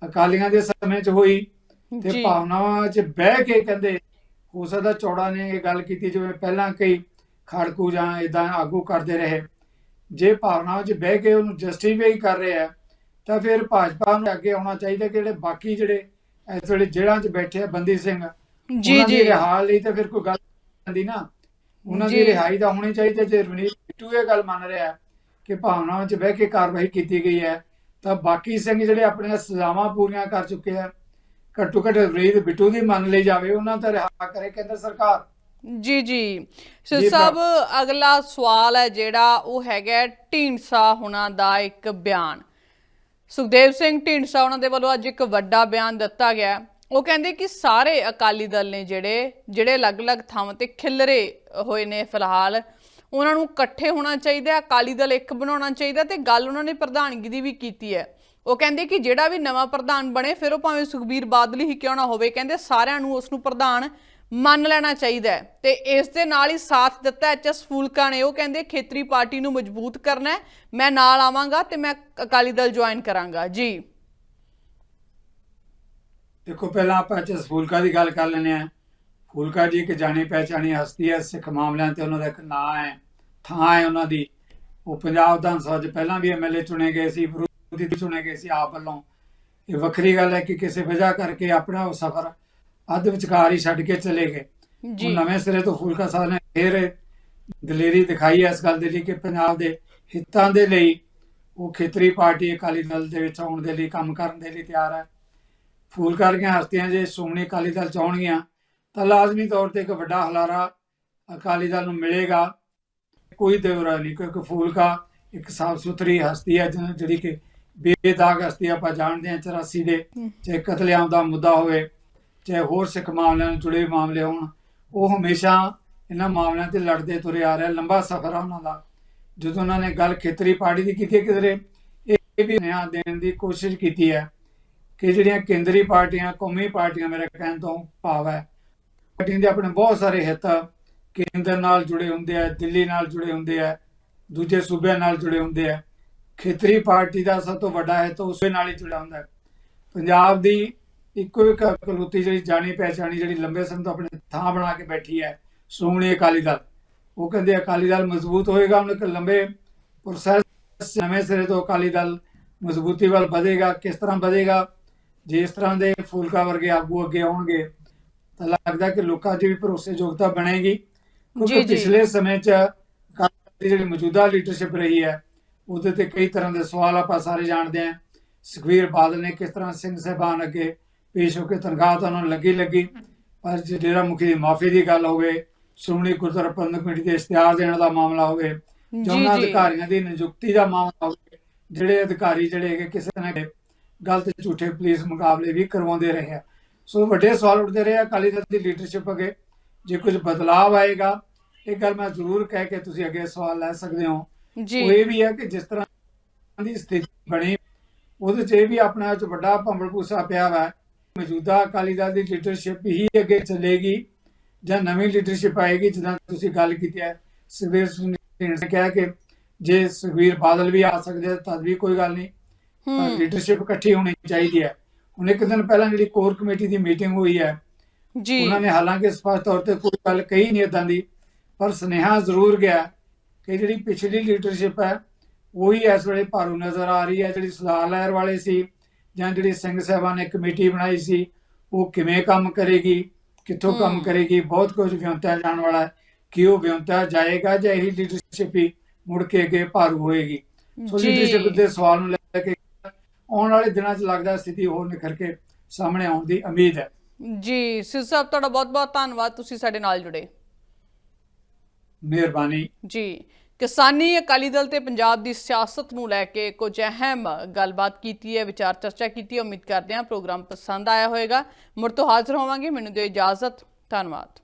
[SPEAKER 2] ਅਕਾਲੀਆਂ ਦੇ ਸਮੇਂ 'ਚ ਹੋਈ ਤੇ ਭਾਵਨਾਵਾਂ 'ਚ ਬਹਿ ਕੇ ਕਹਿੰਦੇ ਹੋ ਸਕਦਾ ਚੌੜਾ ਨੇ ਇਹ ਗੱਲ ਕੀਤੀ ਜਿਵੇਂ ਪਹਿਲਾਂ ਕਈ ਖੜਕੂ ਜਾਂ ਇਦਾਂ ਆਗੂ ਕਰਦੇ ਰਹੇ ਜੇ ਭਾਵਨਾਵਾਂ 'ਚ ਬਹਿ ਕੇ ਉਹਨੂੰ ਜਸਟੀਫਾਈ ਕਰ ਰਿਹਾ ਤਾਂ ਫਿਰ ਭਾਜਪਾ ਨੂੰ ਅੱਗੇ ਆਉਣਾ ਚਾਹੀਦਾ ਕਿ ਜਿਹੜੇ ਬਾਕੀ ਜਿਹੜੇ ਇਸ ਵੇਲੇ ਜੇਲ੍ਹਾਂ 'ਚ ਬੈਠੇ ਆ ਬੰਦੀ ਸਿੰਘ
[SPEAKER 1] ਜੀ ਜੀ
[SPEAKER 2] ਰਿਹਾਈ ਲਈ ਤਾਂ ਫਿਰ ਕੋਈ ਗੱਲ ਹੁੰਦੀ ਨਾ ਉਹਨਾਂ। ਦੀ ਰਿਹਾਈ ਦਾ ਹੋਣੀ ਚਾਹੀਦੀ। ਜੇ ਰਵਨੀਤ ਬਿੱਟੂ ਇਹ ਗੱਲ ਮੰਨ ਰਿਹਾ ਕਿ ਭਾਵਨਾਵਾਂ 'ਚ ਬਹਿ ਕੇ ਕਾਰਵਾਈ ਕੀਤੀ ਗਈ ਹੈ ਤਾਂ ਬਾਕੀ ਸਿੰਘ ਜਿਹੜੇ ਆਪਣੀਆਂ ਸਜ਼ਾਵਾਂ ਪੂਰੀਆਂ ਕਰ ਚੁੱਕੇ ਆ ਘੱਟੋ ਘੱਟ ਰੀਤ ਬਿੱਟੂ ਦੀ ਮੰਨ ਲਈ ਜਾਵੇ ਉਹਨਾਂ ਤੇ ਰਿਹਾ ਕਰੇ ਕੇਂਦਰ ਸਰਕਾਰ।
[SPEAKER 1] ਜੀ ਜੀ।
[SPEAKER 2] ਜੀ,
[SPEAKER 1] ਸਾਹਿਬ ਅਗਲਾ ਸਵਾਲ ਹੈ ਜਿਹੜਾ ਉਹ ਹੈਗਾ ਢੀਂਡਸਾ ਹੁਣਾਂ ਦਾ ਇੱਕ ਬਿਆਨ। ਸੁਖਦੇਵ ਸਿੰਘ ਢੀਂਡਸਾ ਉਹਨਾਂ ਦੇ ਵੱਲੋਂ ਅੱਜ ਇੱਕ ਵੱਡਾ ਬਿਆਨ ਦਿੱਤਾ ਗਿਆ। ਉਹ ਕਹਿੰਦੇ ਕਿ ਸਾਰੇ ਅਕਾਲੀ ਦਲ ਨੇ ਜਿਹੜੇ ਜਿਹੜੇ ਅਲੱਗ-ਅਲੱਗ ਥਾਵਾਂ ਤੇ ਖਿਲਰੇ ਹੋਏ ਨੇ ਫਿਲਹਾਲ ਉਹਨਾਂ ਨੂੰ ਇਕੱਠੇ ਹੋਣਾ ਚਾਹੀਦਾ ਅਕਾਲੀ ਦਲ ਇੱਕ ਬਣਾਉਣਾ ਚਾਹੀਦਾ ਤੇ ਗੱਲ ਉਹਨਾਂ ਨੇ ਪ੍ਰਧਾਨਗੀ ਦੀ ਵੀ ਕੀਤੀ ਹੈ। ਉਹ ਕਹਿੰਦੇ ਕਿ ਜਿਹੜਾ ਵੀ ਨਵਾਂ ਪ੍ਰਧਾਨ ਬਣੇ, ਫਿਰ ਉਹ ਭਾਵੇਂ ਸੁਖਬੀਰ ਬਾਦਲ ਹੀ ਕਿਉਂ ਨਾ ਹੋਵੇ, ਕਹਿੰਦੇ ਸਾਰਿਆਂ ਨੂੰ ਉਸ ਨੂੰ ਪ੍ਰਧਾਨ ਮੰਨ ਲੈਣਾ ਚਾਹੀਦਾ ਹੈ। ਤੇ ਇਸ ਦੇ ਨਾਲ ਹੀ ਸਾਥ ਦਿੱਤਾ ਐਚਐਸ ਫੂਲਕਾ ਨੇ। ਉਹ ਕਹਿੰਦੇ ਖੇਤਰੀ ਪਾਰਟੀ ਨੂੰ ਮਜ਼ਬੂਤ ਕਰਨਾ ਹੈ। ਮੈਂ ਨਾਲ ਆਵਾਂਗਾ ਤੇ ਮੈਂ ਅਕਾਲੀ ਦਲ ਜੁਆਇਨ ਕਰਾਂਗਾ। ਜੀ।
[SPEAKER 2] ਦੇਖੋ, ਪਹਿਲਾਂ ਆਪਾਂ ਚ ਫੂਲਕਾ ਦੀ ਗੱਲ ਕਰ ਲੈਂਦੇ ਆ ਫੂਲਕਾ ਜੀ ਇੱਕ ਜਾਣੀ ਪਹਿਚਾਣੀ ਹਸਤੀ ਹੈ। ਸਿੱਖ ਮਾਮਲਿਆਂ ਤੇ ਉਹਨਾਂ ਦਾ ਇੱਕ ਨਾਂ ਹੈ, ਥਾਂ ਹੈ ਉਹਨਾਂ ਦੀ। ਉਹ ਪੰਜਾਬ ਵਿਧਾਨ ਸਭਾ 'ਚ ਪਹਿਲਾਂ ਵੀ ਐਮਐਲਏ ਚੁਣੇ ਗਏ ਸੀ। ਵੀ ਚੁਣੇ ਗਏ ਸੀ ਆਪ ਵੱਲੋਂ ਇਹ ਵੱਖਰੀ ਗੱਲ ਹੈ ਕਿ ਕਿਸੇ ਵਜ੍ਹਾ ਕਰਕੇ ਆਪਣਾ ਉਹ ਸਫ਼ਰ ਅੱਧ ਵਿਚਕਾਰ ਹੀ ਛੱਡ ਕੇ ਚਲੇ ਗਏ।
[SPEAKER 1] ਜੀ।
[SPEAKER 2] ਨਵੇਂ ਸਿਰੇ ਤੋਂ ਫੂਲਕਾ ਸਾਹਿਬ ਨੇ ਫਿਰ ਦਲੇਰੀ ਦਿਖਾਈ ਹੈ ਇਸ ਗੱਲ ਦੇ ਲਈ ਕਿ ਪੰਜਾਬ ਦੇ ਹਿੱਤਾਂ ਦੇ ਲਈ ਉਹ ਖੇਤਰੀ ਪਾਰਟੀ ਅਕਾਲੀ ਦਲ ਦੇ ਵਿੱਚ ਆਉਣ ਦੇ ਲਈ ਕੰਮ ਕਰਨ ਦੇ ਲਈ ਤਿਆਰ ਹੈ। ਫੂਲਕਾ ਦੀਆਂ ਹਸਤੀਆਂ ਜੇ ਸ਼੍ਰੋਮਣੀ ਅਕਾਲੀ ਦਲ ਚ ਆਉਣਗੀਆਂ ਤਾਂ ਲਾਜ਼ਮੀ ਤੌਰ ਤੇ ਇੱਕ ਵੱਡਾ ਹਲਾਰਾ ਅਕਾਲੀ ਦਲ ਨੂੰ ਮਿਲੇਗਾ। ਕੋਈ ਦੇਵਰਾ ਨਹੀਂ ਕਿਉਂਕਿ ਫੂਲਕਾ ਇੱਕ ਸਾਫ਼ ਸੁਥਰੀ ਹਸਤੀ ਹੈ ਜਿਹੜੀ ਕਿ ਬੇਦਾਗ ਹਸਤੀ ਆਪਾਂ ਜਾਣਦੇ ਹਾਂ 84 ਦੇ ਚਾਹੇ ਕਤਲੇਆਮ ਦਾ ਮੁੱਦਾ ਹੋਵੇ ਚਾਹੇ ਹੋਰ ਸਿੱਖ ਮਾਮਲਿਆਂ ਨਾਲ ਜੁੜੇ ਮਾਮਲੇ ਹੋਣ ਉਹ ਹਮੇਸ਼ਾ ਇਹਨਾਂ ਮਾਮਲਿਆਂ ਤੇ ਲੜਦੇ ਤੁਰੇ ਆ ਰਹੇ ਲੰਬਾ ਸਫ਼ਰ ਆ ਉਹਨਾਂ ਦਾ। ਜਦੋਂ ਉਹਨਾਂ ਨੇ ਗੱਲ ਖੇਤਰੀ ਪਾਰਟੀ ਦੀ ਕੀਤੀ ਇਹ ਇਹ ਵੀ ਨਿਆਂ ਦੇਣ ਦੀ ਕੋਸ਼ਿਸ਼ ਕੀਤੀ ਹੈ ਕਿ ਜਿਹੜੀਆਂ ਕੇਂਦਰੀ ਪਾਰਟੀਆਂ ਕੌਮੀ ਪਾਰਟੀਆਂ ਮੇਰੇ ਕਹਿਣ ਤੋਂ ਭਾਵ ਹੈ ਪਾਰਟੀਆਂ ਦੇ ਆਪਣੇ ਬਹੁਤ ਸਾਰੇ ਹਿੱਤ ਕੇਂਦਰ ਨਾਲ ਜੁੜੇ ਹੁੰਦੇ ਆ ਦਿੱਲੀ ਨਾਲ ਜੁੜੇ ਹੁੰਦੇ ਆ ਦੂਜੇ ਸੂਬਿਆਂ ਨਾਲ ਜੁੜੇ ਹੁੰਦੇ ਆ। ਖੇਤਰੀ ਪਾਰਟੀ ਦਾ ਸਭ ਤੋਂ ਵੱਡਾ ਹੈ ਤਾਂ ਉਸੇ ਨਾਲ ਹੀ ਜੁੜਿਆ ਹੁੰਦਾ ਹੈ। ਪੰਜਾਬ ਦੀ ਇੱਕੋ ਇੱਕ ਕਲੂਤੀ ਜਿਹੜੀ ਜਾਣੀ ਪਹਿਚਾਣੀ ਜਿਹੜੀ ਲੰਬੇ ਸਮੇਂ ਤੋਂ ਆਪਣੇ ਥਾਂ ਬਣਾ ਕੇ ਬੈਠੀ ਹੈ ਸ਼੍ਰੋਮਣੀ ਅਕਾਲੀ ਦਲ। ਉਹ ਕਹਿੰਦੇ ਅਕਾਲੀ ਦਲ ਮਜ਼ਬੂਤ ਹੋਏਗਾ ਉਹਨਾਂ ਇੱਕ ਲੰਬੇ ਪ੍ਰੋਸੈਸ ਨਵੇਂ ਸਿਰੇ ਤੋਂ ਅਕਾਲੀ ਦਲ ਮਜ਼ਬੂਤੀ ਵੱਲ ਵਧੇਗਾ ਕਿਸ ਤਰ੍ਹਾਂ ਵਧੇਗਾ ਜੇ ਇਸ ਤਰ੍ਹਾਂ ਦੇ ਫੂਲਕਾ ਵਰਗੇ ਆਗੂ ਅੱਗੇ ਆਉਣਗੇ ਤਾਂ ਲੱਗਦਾ ਕਿ ਲੋਕਾਂ 'ਚ ਵੀ ਭਰੋਸੇਯੋਗਤਾ ਬਣੇਗੀ। ਕਿਉਂਕਿ। ਪਿਛਲੇ ਸਮੇਂ 'ਚ ਦੀ ਜਿਹੜੀ ਮੌਜੂਦਾ ਲੀਡਰਸ਼ਿਪ ਰਹੀ ਹੈ ਉਹਦੇ ਤੇ ਕਈ ਤਰ੍ਹਾਂ ਦੇ ਸਵਾਲ ਆਪਾਂ ਸਾਰੇ ਜਾਣਦੇ ਹਾਂ। ਸੁਖਵੀਰ ਬਾਦਲ ਨੇ ਕਿਸ ਤਰ੍ਹਾਂ ਸਿੰਘ ਸਾਹਿਬਾਨ ਅੱਗੇ ਪੇਸ਼ ਹੋ ਕੇ ਤਨਖਾਹ ਤਾਂ ਉਹਨਾਂ ਨੂੰ ਲੱਗੀ ਲੱਗੀ ਪਰ ਜੇ ਡੇਰਾ ਮੁਖੀ ਦੀ ਮਾਫੀ ਦੀ ਗੱਲ ਹੋਵੇ ਸ਼੍ਰੋਮਣੀ ਗੁਰਦੁਆਰਾ ਪ੍ਰਬੰਧਕ ਕਮੇਟੀ ਦੇ ਇਸ਼ਤਿਹਾਰ ਦੇਣ ਦਾ ਮਾਮਲਾ ਹੋਵੇ ਜੀ ਅਧਿਕਾਰੀਆਂ ਦੀ ਨਿਯੁਕਤੀ ਦਾ ਮਾਮਲਾ ਹੋਵੇ ਜਿਹੜੇ ਅਧਿਕਾਰੀ ਜਿਹੜੇ ਹੈਗੇ ਕਿਸੇ ਨਾ ਗਲਤ ਝੂਠੇ ਪੁਲਿਸ ਮੁਕਾਬਲੇ ਵੀ ਕਰਵਾਉਂਦੇ ਰਹੇ ਆ। ਸੋ ਵੱਡੇ ਸਵਾਲ ਉੱਠਦੇ ਰਹੇ ਆ ਅਕਾਲੀ ਦਲ ਦੀ ਲੀਡਰਸ਼ਿਪ ਅੱਗੇ ਜੇ ਕੁਝ ਬਦਲਾਅ ਆਏਗਾ ਇਹ ਗੱਲ ਮੈਂ ਜ਼ਰੂਰ ਕਹਿ ਕੇ ਤੁਸੀਂ ਅੱਗੇ ਸਵਾਲ ਲੈ ਸਕਦੇ ਹੋ।
[SPEAKER 1] ਜੀ।
[SPEAKER 2] ਉਹ ਇਹ ਵੀ ਹੈ ਕਿ ਜਿਸ ਤਰ੍ਹਾਂ ਦੀ ਸਥਿਤੀ ਬਣੀ ਉਹਦੇ 'ਚ ਇਹ ਵੀ ਆਪਣਾ ਚ ਵੱਡਾ ਭੰਬਲ ਭੂਸਾ ਪਿਆ ਵਾ। ਮੌਜੂਦਾ ਅਕਾਲੀ ਦਲ ਦੀ ਲੀਡਰਸ਼ਿਪ ਹੀ ਅੱਗੇ ਚੱਲੇਗੀ ਜਾਂ ਨਵੀਂ ਲੀਡਰਸ਼ਿਪ ਆਏਗੀ ਜਿੱਦਾਂ ਤੁਸੀਂ ਗੱਲ ਕੀਤੀ ਹੈ। ਸੁਖਬੀਰ ਸਿੰਘ ਨੇ ਕਿਹਾ ਕਿ ਜੇ ਸੁਖਬੀਰ ਬਾਦਲ ਵੀ ਆ ਸਕਦੇ ਆ ਤਦ ਵੀ ਕੋਈ ਗੱਲ ਨਹੀਂ। ਪਰ
[SPEAKER 1] ਹੂੰ
[SPEAKER 2] ਲੀਡਰਸ਼ਿਪ ਇਕੱਠੀ ਹੋਣੀ ਚਾਹੀਦੀ ਹੈ। ਹੁਣ ਇੱਕ ਦਿਨ ਪਹਿਲਾਂ ਜਿਹੜੀ ਕੋਰ ਕਮੇਟੀ ਦੀ ਮੀਟਿੰਗ ਹੋਈ ਹੈ
[SPEAKER 1] ਜੀ।
[SPEAKER 2] ਉਹਨਾਂ ਨੇ ਹਾਲਾਂਕਿ ਸਪਸ਼ਟ ਤੌਰ ਤੇ ਕੋਈ ਗੱਲ ਕਹੀ ਨਹੀਂ ਇਦਾਂ ਦੀ ਪਰ ਸੁਨੇਹਾ ਜ਼ਰੂਰ ਗਿਆ। ਕਿ ਜਿਹੜੀ ਪਿਛਲੀ ਲੀਡਰਸ਼ਿਪ ਹੈ ਉਹੀ ਇਸ ਵੇਲੇ ਭਾਰੂ ਨਜ਼ਰ ਆ ਰਹੀ ਹੈ। ਜਿਹੜੀ ਸੁਧਾਰ ਲਹਿਰ ਵਾਲੇ ਸੀ ਜਾਂ ਜਿਹੜੀ ਸਿੰਘ ਸਾਹਿਬਾਨ ਨੇ ਕਮੇਟੀ ਬਣਾਈ ਸੀ ਉਹ ਕਿਵੇਂ ਕੰਮ ਕਰੇਗੀ ਕਿੱਥੋਂ ਕੰਮ। ਕਰੇਗੀ ਬਹੁਤ ਕੁਝ ਵਿਉਂਤਿਆ ਜਾਣ ਵਾਲਾ ਹੈ। ਕਿ ਉਹ ਵਿਉਂਤਿਆ ਜਾਏਗਾ ਜਾਂ ਇਹੀ ਲੀਡਰਸ਼ਿਪ ਹੀ ਮੁੜ ਕੇ ਅੱਗੇ ਭਾਰੂ ਹੋਏਗੀ? ਸੋ। ਲੀਡਰਸ਼ਿਪ ਦੇ ਸਵਾਲ ਨੂੰ ਲੈ ਕੇ ਆਉਣ ਵਾਲੇ ਦਿਨਾਂ 'ਚ ਲੱਗਦਾ ਸਥਿਤੀ ਹੋਰ ਨਿਖਰ ਕੇ ਸਾਹਮਣੇ ਆਉਣ ਦੀ ਉਮੀਦ ਹੈ।
[SPEAKER 1] ਜੀ ਸਿਰ ਸਾਹਿਬ ਤੁਹਾਡਾ ਬਹੁਤ-ਬਹੁਤ ਧੰਨਵਾਦ। ਤੁਸੀਂ ਸਾਡੇ ਨਾਲ ਜੁੜੇ।
[SPEAKER 2] ਮਿਹਰਬਾਨੀ।
[SPEAKER 1] ਜੀ। ਕਿਸਾਨੀ ਅਕਾਲੀ ਦਲ ਤੇ ਪੰਜਾਬ ਦੀ ਸਿਆਸਤ ਨੂੰ ਲੈ ਕੇ ਕੁਝ ਅਹਿਮ ਗੱਲਬਾਤ ਕੀਤੀ ਹੈ, ਵਿਚਾਰ ਚਰਚਾ ਕੀਤੀ ਹੈ। ਉਮੀਦ ਕਰਦੇ ਹਾਂ ਪ੍ਰੋਗਰਾਮ ਪਸੰਦ ਆਇਆ ਹੋਵੇਗਾ। ਮੁੜ ਤੋਂ ਹਾਜ਼ਰ ਹੋਵਾਂਗੇ। ਮੈਨੂੰ ਦਿਓ ਇਜਾਜ਼ਤ। ਧੰਨਵਾਦ।